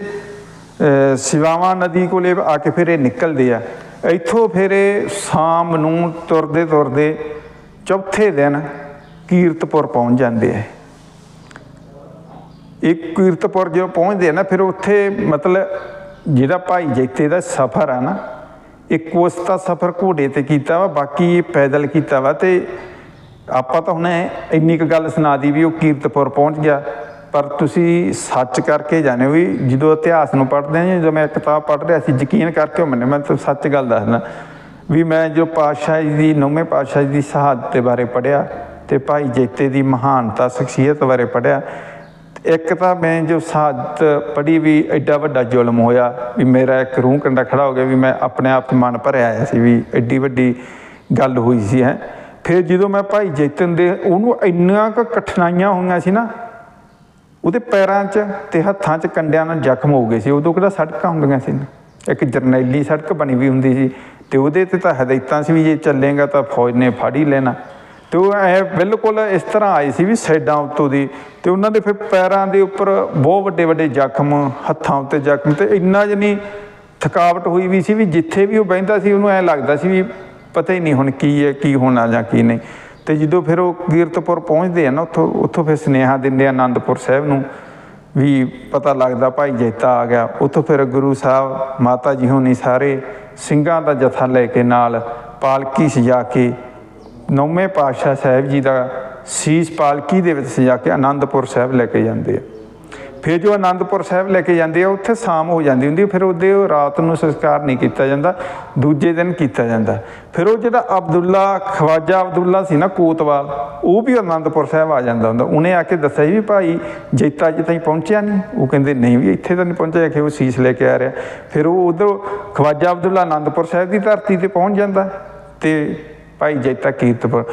ਅ, ਸਿਵਾਵਾਂ ਨਦੀ ਕੋਲੇ ਆ ਕੇ ਫਿਰ ਇਹ ਨਿਕਲਦੇ ਆ। ਇੱਥੋਂ ਫਿਰ ਇਹ ਸ਼ਾਮ ਨੂੰ ਤੁਰਦੇ ਤੁਰਦੇ ਚੌਥੇ ਦਿਨ ਕੀਰਤਪੁਰ ਪਹੁੰਚ ਜਾਂਦੇ ਆ। ਇਹ ਕੀਰਤਪੁਰ ਜਦੋਂ ਪਹੁੰਚਦੇ ਆ ਨਾ ਫਿਰ ਉੱਥੇ ਮਤਲਬ ਜਿਹੜਾ ਭਾਈ ਜੈਤੇ ਦਾ ਸਫ਼ਰ ਆ ਨਾ ਇੱਕ ਕੋਸ ਦਾ ਸਫ਼ਰ ਘੋੜੇ ਤੇ ਕੀਤਾ ਵਾ ਬਾਕੀ ਇਹ ਪੈਦਲ ਕੀਤਾ ਵਾ ਤੇ ਆਪਾਂ ਤਾਂ ਹੁਣ ਇੰਨੀ ਕੁ ਗੱਲ ਸੁਣਾ ਦੀ ਵੀ ਉਹ ਕੀਰਤਪੁਰ ਪਹੁੰਚ ਗਿਆ। ਪਰ ਤੁਸੀਂ ਸੱਚ ਕਰਕੇ ਜਾਣਿਓ ਵੀ ਜਦੋਂ ਇਤਿਹਾਸ ਨੂੰ ਪੜ੍ਹਦੇ ਆ ਜਦੋਂ ਮੈਂ ਕਿਤਾਬ ਪੜ੍ਹ ਰਿਹਾ ਸੀ, ਯਕੀਨ ਕਰਕੇ ਉਹ ਮੰਨੇ, ਮੈਂ ਤਾਂ ਸੱਚ ਗੱਲ ਦੱਸਦਾ। ਵੀ ਮੈਂ ਜੋ ਪਾਤਸ਼ਾਹ ਜੀ ਦੀ, ਨੌਵੇਂ ਪਾਤਸ਼ਾਹ ਜੀ ਦੀ ਸ਼ਹਾਦਤ ਦੇ ਬਾਰੇ ਪੜ੍ਹਿਆ ਤੇ ਭਾਈ ਜੇਤੇ ਦੀ ਮਹਾਨਤਾ, ਸ਼ਖਸੀਅਤ ਬਾਰੇ ਪੜ੍ਹਿਆ, ਇੱਕ ਤਾਂ ਮੈਂ ਜੋ ਸ਼ਹਾਦਤ ਪੜ੍ਹੀ ਵੀ ਐਡਾ ਵੱਡਾ ਜ਼ੁਲਮ ਹੋਇਆ ਵੀ ਮੇਰਾ ਇੱਕ ਰੂਹ ਕੰਡਾ ਖੜਾ ਹੋ ਗਿਆ ਵੀ ਮੈਂ ਆਪਣੇ ਆਪ 'ਚ ਮਨ ਭਰਿਆ ਆਇਆ ਸੀ ਵੀ ਐਡੀ ਵੱਡੀ ਗੱਲ ਹੋਈ ਸੀ, ਹੈ। ਫਿਰ ਜਦੋਂ ਮੈਂ ਭਾਈ ਜੈਤਨ ਦੇ ਉਹਨੂੰ ਇੰਨੀਆਂ ਕੁ ਕਠਿਨਾਈਆਂ ਹੋਈਆਂ ਸੀ ਨਾ ਉਹਦੇ ਪੈਰਾਂ 'ਚ ਤੇ ਹੱਥਾਂ 'ਚ ਕੰਡਿਆਂ ਨਾਲ ਜ਼ਖਮ ਹੋ ਗਏ ਸੀ। ਉਦੋਂ ਕਿਹੜਾ ਸੜਕਾਂ ਹੁੰਦੀਆਂ ਸੀ? ਇੱਕ ਜਰਨੈਲੀ ਸੜਕ ਬਣੀ ਵੀ ਹੁੰਦੀ ਸੀ ਤੇ ਉਹਦੇ ਤੇ ਤਾਂ ਹਦਾਇਤਾਂ ਸੀ ਵੀ ਜੇ ਚੱਲੇਗਾ ਤਾਂ ਫੌਜ ਨੇ ਫੜ ਹੀ ਲੈਣਾ। ਤੇ ਉਹ ਐ ਬਿਲਕੁਲ ਇਸ ਤਰ੍ਹਾਂ ਆਏ ਸੀ ਵੀ ਸਾਈਡਾਂ ਉੱਤੋਂ ਦੀ ਤੇ ਉਹਨਾਂ ਦੇ ਫਿਰ ਪੈਰਾਂ ਦੇ ਉੱਪਰ ਬਹੁਤ ਵੱਡੇ ਵੱਡੇ ਜ਼ਖਮ, ਹੱਥਾਂ ਉੱਤੇ ਜ਼ਖਮ ਤੇ ਇੰਨਾ ਜਨੀ ਥਕਾਵਟ ਹੋਈ ਵੀ ਸੀ ਵੀ ਜਿੱਥੇ ਵੀ ਉਹ ਬਹਿੰਦਾ ਸੀ ਉਹਨੂੰ ਐ ਲੱਗਦਾ ਸੀ ਵੀ ਪਤਾ ਹੀ ਨਹੀਂ ਹੁਣ ਕੀ ਹੈ, ਕੀ ਹੋਣਾ ਜਾਂ ਕੀ ਨਹੀਂ। ਤੇ ਜਦੋਂ ਫਿਰ ਉਹ ਕੀਰਤਪੁਰ ਪਹੁੰਚਦੇ ਆ ਨਾ, ਉੱਥੋਂ ਉੱਥੋਂ ਫਿਰ ਸੁਨੇਹਾ ਦਿੰਦੇ ਆ ਆਨੰਦਪੁਰ ਸਾਹਿਬ ਨੂੰ ਵੀ ਪਤਾ ਲੱਗਦਾ ਭਾਈ ਜੈਤਾ ਆ ਗਿਆ। ਉੱਥੋਂ ਫਿਰ ਗੁਰੂ ਸਾਹਿਬ, ਮਾਤਾ ਜੀ ਹੋਣੀ ਸਾਰੇ ਸਿੰਘਾਂ ਦਾ ਜਥਾ ਲੈ ਕੇ ਨਾਲ ਪਾਲਕੀ ਸਜਾ ਕੇ, ਨੌਵੇਂ ਪਾਤਸ਼ਾਹ ਸਾਹਿਬ ਜੀ ਦਾ ਸੀਸ ਪਾਲਕੀ ਦੇ ਵਿੱਚ ਸਜਾ ਕੇ ਆਨੰਦਪੁਰ ਸਾਹਿਬ ਲੈ ਕੇ ਜਾਂਦੇ ਆ। ਫਿਰ ਜੋ ਆਨੰਦਪੁਰ ਸਾਹਿਬ ਲੈ ਕੇ ਜਾਂਦੇ ਆ, ਉੱਥੇ ਸ਼ਾਮ ਹੋ ਜਾਂਦੀ ਹੁੰਦੀ ਫਿਰ ਉਹਦੇ ਰਾਤ ਨੂੰ ਸੰਸਕਾਰ ਨਹੀਂ ਕੀਤਾ ਜਾਂਦਾ, ਦੂਜੇ ਦਿਨ ਕੀਤਾ ਜਾਂਦਾ। ਫਿਰ ਉਹ ਜਿਹੜਾ ਅਬਦੁੱਲਾ, ਖਵਾਜਾ ਅਬਦੁੱਲਾ ਸੀ ਨਾ ਕੋਤਵਾਲ, ਉਹ ਵੀ ਆਨੰਦਪੁਰ ਸਾਹਿਬ ਆ ਜਾਂਦਾ ਹੁੰਦਾ। ਉਹਨੇ ਆ ਕੇ ਦੱਸਿਆ ਵੀ ਭਾਈ ਜੈਤਾ ਜੀ ਤਾਈਂ ਪਹੁੰਚਿਆ ਨਹੀਂ, ਉਹ ਕਹਿੰਦੇ ਨਹੀਂ ਵੀ ਇੱਥੇ ਤਾਂ ਨਹੀਂ ਪਹੁੰਚਿਆ ਕਿ ਉਹ ਸੀਸ ਲੈ ਕੇ ਆ ਰਿਹਾ। ਫਿਰ ਉਹ ਉਧਰ ਖਵਾਜਾ ਅਬਦੁੱਲਾ ਆਨੰਦਪੁਰ ਸਾਹਿਬ ਦੀ ਧਰਤੀ ਤੇ ਪਹੁੰਚ ਜਾਂਦਾ ਤੇ ਭਾਈ ਜੈਤਾ ਕੀਰਤਪੁਰ।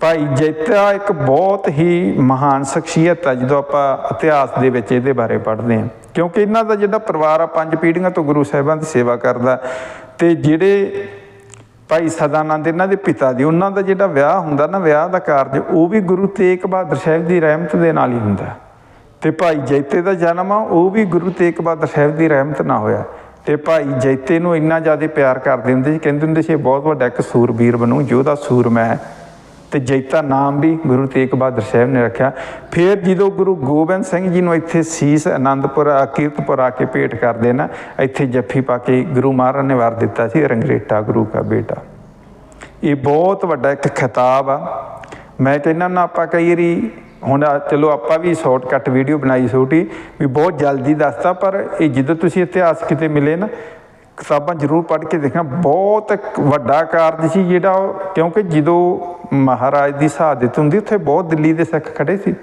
ਭਾਈ ਜੈਤਾ ਇੱਕ ਬਹੁਤ ਹੀ ਮਹਾਨ ਸ਼ਖਸੀਅਤ ਹੈ ਜਦੋਂ ਆਪਾਂ ਇਤਿਹਾਸ ਦੇ ਵਿੱਚ ਇਹਦੇ ਬਾਰੇ ਪੜ੍ਹਦੇ ਹਾਂ। ਕਿਉਂਕਿ ਇਹਨਾਂ ਦਾ ਜਿਹੜਾ ਪਰਿਵਾਰ ਆ, ਪੰਜ ਪੀੜ੍ਹੀਆਂ ਤੋਂ ਗੁਰੂ ਸਾਹਿਬਾਂ ਦੀ ਸੇਵਾ ਕਰਦਾ। ਤੇ ਜਿਹੜੇ ਭਾਈ ਸਦਾਨੰਦ, ਇਹਨਾਂ ਦੇ ਪਿਤਾ ਦੀ ਉਹਨਾਂ ਦਾ ਜਿਹੜਾ ਵਿਆਹ ਹੁੰਦਾ ਨਾ, ਵਿਆਹ ਦਾ ਕਾਰਜ, ਉਹ ਵੀ ਗੁਰੂ ਤੇਗ ਬਹਾਦਰ ਸਾਹਿਬ ਦੀ ਰਹਿਮਤ ਦੇ ਨਾਲ ਹੀ ਹੁੰਦਾ। ਤੇ ਭਾਈ ਜੈਤੇ ਦਾ ਜਨਮ ਆ, ਉਹ ਵੀ ਗੁਰੂ ਤੇਗ ਬਹਾਦਰ ਸਾਹਿਬ ਦੀ ਰਹਿਮਤ ਨਾਲ ਹੋਇਆ। ਤੇ ਭਾਈ ਜੈਤੇ ਨੂੰ ਇੰਨਾ ਜ਼ਿਆਦਾ ਪਿਆਰ ਕਰਦੇ ਹੁੰਦੇ ਸੀ, ਕਹਿੰਦੇ ਹੁੰਦੇ ਸੀ, ਇਹ ਬਹੁਤ ਵੱਡਾ ਇੱਕ ਸੂਰਬੀਰ ਬਣੂ ਯੋਧਾ ਸੂਰਮਾ ਹੈ ਤੇ ਜੈਤਾ ਨਾਮ ਵੀ ਗੁਰੂ ਤੇਗ ਬਹਾਦਰ ਸਾਹਿਬ ਨੇ ਰੱਖਿਆ। ਫਿਰ ਜਦੋਂ ਗੁਰੂ ਗੋਬਿੰਦ ਸਿੰਘ ਜੀ ਨੂੰ ਇੱਥੇ ਸੀਸ ਆਨੰਦਪੁਰ ਆ ਕੀਰਤਪੁਰ ਆ ਕੇ ਭੇਟ ਕਰਦੇ ਨਾ, ਇੱਥੇ ਜੱਫੀ ਪਾ ਕੇ ਗੁਰੂ ਮਹਾਰਾਜ ਨੇ ਵਾਰ ਦਿੱਤਾ ਸੀ, ਰੰਗਰੇਟਾ ਗੁਰੂ ਕਾ ਬੇਟਾ। ਇਹ ਬਹੁਤ ਵੱਡਾ ਇੱਕ ਖਿਤਾਬ ਆ। ਮੈਂ ਕਹਿੰਦਾ ਨਾ ਆਪਾਂ ਕਈ ਵਾਰੀ ਹੁਣ ਚਲੋ ਆਪਾਂ ਵੀ ਸ਼ਾਰਟਕਟ ਵੀਡੀਓ ਬਣਾਈ ਛੋਟੀ, ਵੀ ਬਹੁਤ ਜਲਦੀ ਦੱਸਤਾ, ਪਰ ਇਹ ਜਦੋਂ ਤੁਸੀਂ ਇਤਿਹਾਸ ਕਿਤੇ ਮਿਲੇ ਨਾ ਕਿਤਾਬਾਂ ਜ਼ਰੂਰ ਪੜ੍ਹ ਕੇ ਦੇਖਾਂ। ਬਹੁਤ ਵੱਡਾ ਕਾਰਜ ਸੀ ਜਿਹੜਾ ਉਹ- ਕਿਉਂਕਿ ਜਦੋਂ ਮਹਾਰਾਜ ਦੀ ਸ਼ਹਾਦਤ ਹੁੰਦੀ, ਉੱਥੇ ਬਹੁਤ ਦਿੱਲੀ ਦੇ ਸਿੱਖ ਖੜੇ ਸੀ।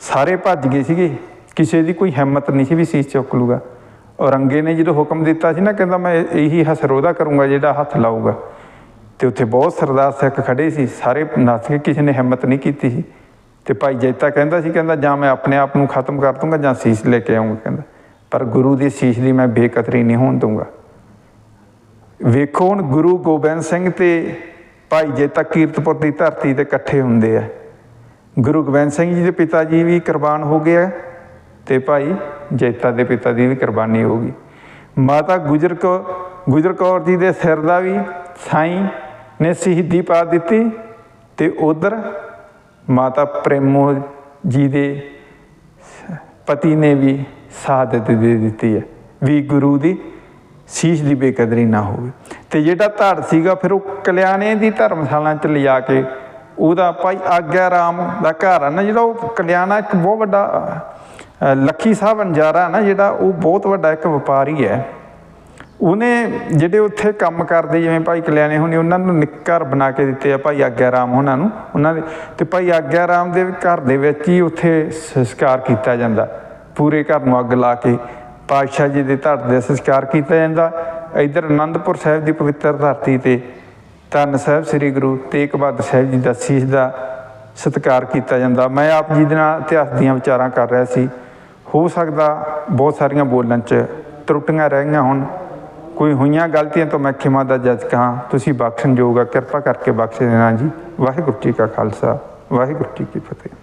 ਸਾਰੇ ਭੱਜ ਗਏ ਸੀਗੇ। ਕਿਸੇ ਦੀ ਕੋਈ ਹਿੰਮਤ ਨਹੀਂ ਸੀ ਵੀ ਸੀਸ ਚੁੱਕ ਲੂਗਾ। ਔਰੰਗੇ ਨੇ ਜਦੋਂ ਹੁਕਮ ਦਿੱਤਾ ਸੀ ਨਾ, ਕਹਿੰਦਾ ਮੈਂ ਇਹੀ ਹਸਰ ਕਰੂੰਗਾ ਜਿਹੜਾ ਹੱਥ ਲਾਊਗਾ। ਤੇ ਉੱਥੇ ਬਹੁਤ ਸਰਦਾਰ ਸਿੱਖ ਖੜੇ ਸੀ। ਸਾਰੇ ਨੱਸ ਕੇ ਕਿਸੇ ਨੇ ਹਿੰਮਤ ਨਹੀਂ ਕੀਤੀ ਸੀ। ਤੇ ਭਾਈ ਜੈਤਾ ਕਹਿੰਦਾ ਸੀ, ਕਹਿੰਦਾ ਜਾਂ ਮੈਂ ਆਪਣੇ ਆਪ ਨੂੰ ਖਤਮ ਕਰ ਦੂੰਗਾ ਜਾਂ ਸੀਸ ਲੈ ਕੇ ਆਉਂਗਾ ਕਹਿੰਦਾ। ਪਰ ਗੁਰੂ ਦੀ ਸੀਸ ਦੀ ਮੈਂ ਬੇਕਤਰੀ ਨਹੀਂ ਹੋਣ ਦੂੰਗਾ ਵੇਖੋ ਹੁਣ ਗੁਰੂ ਗੋਬਿੰਦ ਸਿੰਘ ਤੇ ਭਾਈ ਜੇਤਾ ਕੀਰਤਪੁਰ ਦੀ ਧਰਤੀ ਤੇ ਇਕੱਠੇ ਹੁੰਦੇ ਆ। ਗੁਰੂ ਗੋਬਿੰਦ ਸਿੰਘ ਜੀ ਦੇ ਪਿਤਾ ਜੀ ਵੀ ਕੁਰਬਾਨ ਹੋ ਗਏ ਆ ਤੇ ਭਾਈ ਜੈਤਾ ਦੇ ਪਿਤਾ ਦੀ ਵੀ ਕੁਰਬਾਨੀ ਹੋ ਗਈ। ਮਾਤਾ ਗੁਜਰ ਕੋ, ਗੁਜਰ ਕੌਰ ਜੀ ਦੇ ਸਿਰ ਦਾ ਵੀ ਸਾਈਂ ਨੇ ਸ਼ਹੀਦੀ ਪਾ ਦਿੱਤੀ ਤੇ ਉਧਰ ਮਾਤਾ ਪ੍ਰੇਮੋ ਜੀ ਦੇ ਪਤੀ ਨੇ ਵੀ ਸ਼ਹਾਦਤ ਦੇ ਦਿੱਤੀ ਹੈ। ਵੀ ਗੁਰੂ ਦੀ ਸੀਸ ਦੀ ਬੇਕਦਰੀ ਨਾ ਹੋਵੇ। ਤੇ ਜਿਹੜਾ ਧੜ ਸੀਗਾ, ਫਿਰ ਉਹ ਕਲਿਆਣੇ ਦੀ ਧਰਮਸ਼ਾਲਾ ਚ ਲਿਜਾ ਕੇ ਉਹਦਾ ਭਾਈ ਆਗਿਆ ਰਾਮ ਦਾ ਘਰ ਆ ਨਾ, ਜਿਹੜਾ ਉਹ ਕਲਿਆਣਾ ਇੱਕ ਬਹੁਤ ਵੱਡਾ ਲੱਖੀ ਸਾਹਿਬ ਅੰਜਾਰਾ ਨਾ, ਜਿਹੜਾ ਉਹ ਬਹੁਤ ਵੱਡਾ ਇੱਕ ਵਪਾਰੀ ਹੈ। ਉਹਨੇ ਜਿਹੜੇ ਉੱਥੇ ਕੰਮ ਕਰਦੇ, ਜਿਵੇਂ ਭਾਈ ਕਲਿਆਣੇ ਹੋਣੀ, ਉਹਨਾਂ ਨੂੰ ਨਿੱਕਰ ਬਣਾ ਕੇ ਦਿੱਤੇ ਆ ਭਾਈ ਆਗਿਆ ਰਾਮ ਉਹਨਾਂ ਨੂੰ, ਉਹਨਾਂ ਦੇ। ਤੇ ਭਾਈ ਆਗਿਆ ਰਾਮ ਦੇ ਘਰ ਦੇ ਵਿੱਚ ਹੀ ਉੱਥੇ ਸੰਸਕਾਰ ਕੀਤਾ ਜਾਂਦਾ। ਪੂਰੇ ਘਰ ਨੂੰ ਅੱਗ ਲਾ ਕੇ ਪਾਤਸ਼ਾਹ ਜੀ ਦੇ ਧੜ ਦੇ ਸੰਸਕਾਰ ਕੀਤਾ ਜਾਂਦਾ। ਇਧਰ ਅਨੰਦਪੁਰ ਸਾਹਿਬ ਦੀ ਪਵਿੱਤਰ ਧਰਤੀ ਤੇ ਧੰਨ ਸਾਹਿਬ ਸ੍ਰੀ ਗੁਰੂ ਤੇਗ ਬਹਾਦਰ ਸਾਹਿਬ ਜੀ ਦਾ ਸੀਸ ਦਾ ਸਤਿਕਾਰ ਕੀਤਾ ਜਾਂਦਾ। ਮੈਂ ਆਪ ਜੀ ਦੇ ਨਾਲ ਇਤਿਹਾਸ ਦੀਆਂ ਵਿਚਾਰਾਂ ਕਰ ਰਿਹਾ ਸੀ। ਹੋ ਸਕਦਾ ਬਹੁਤ ਸਾਰੀਆਂ ਬੋਲਣ 'ਚ ਤਰੁੱਟੀਆਂ ਰਹਿ ਗਈਆਂ ਹੁਣ। ਕੋਈ ਹੋਈਆਂ ਗਲਤੀਆਂ ਤੋਂ ਮੈਂ ਖਿਮਾ ਦਾ ਜੱਜ ਕਹਾਂ। ਤੁਸੀਂ ਬਖਸ਼ਣ ਜੋਗਾ ਕਿਰਪਾ ਕਰਕੇ ਬਖਸ਼ ਦੇਣਾ ਜੀ। ਵਾਹਿਗੁਰੂ ਜੀ ਕਾ ਖਾਲਸਾ। ਵਾਹਿਗੁਰੂ ਜੀ ਕੀ ਫਤਿਹ।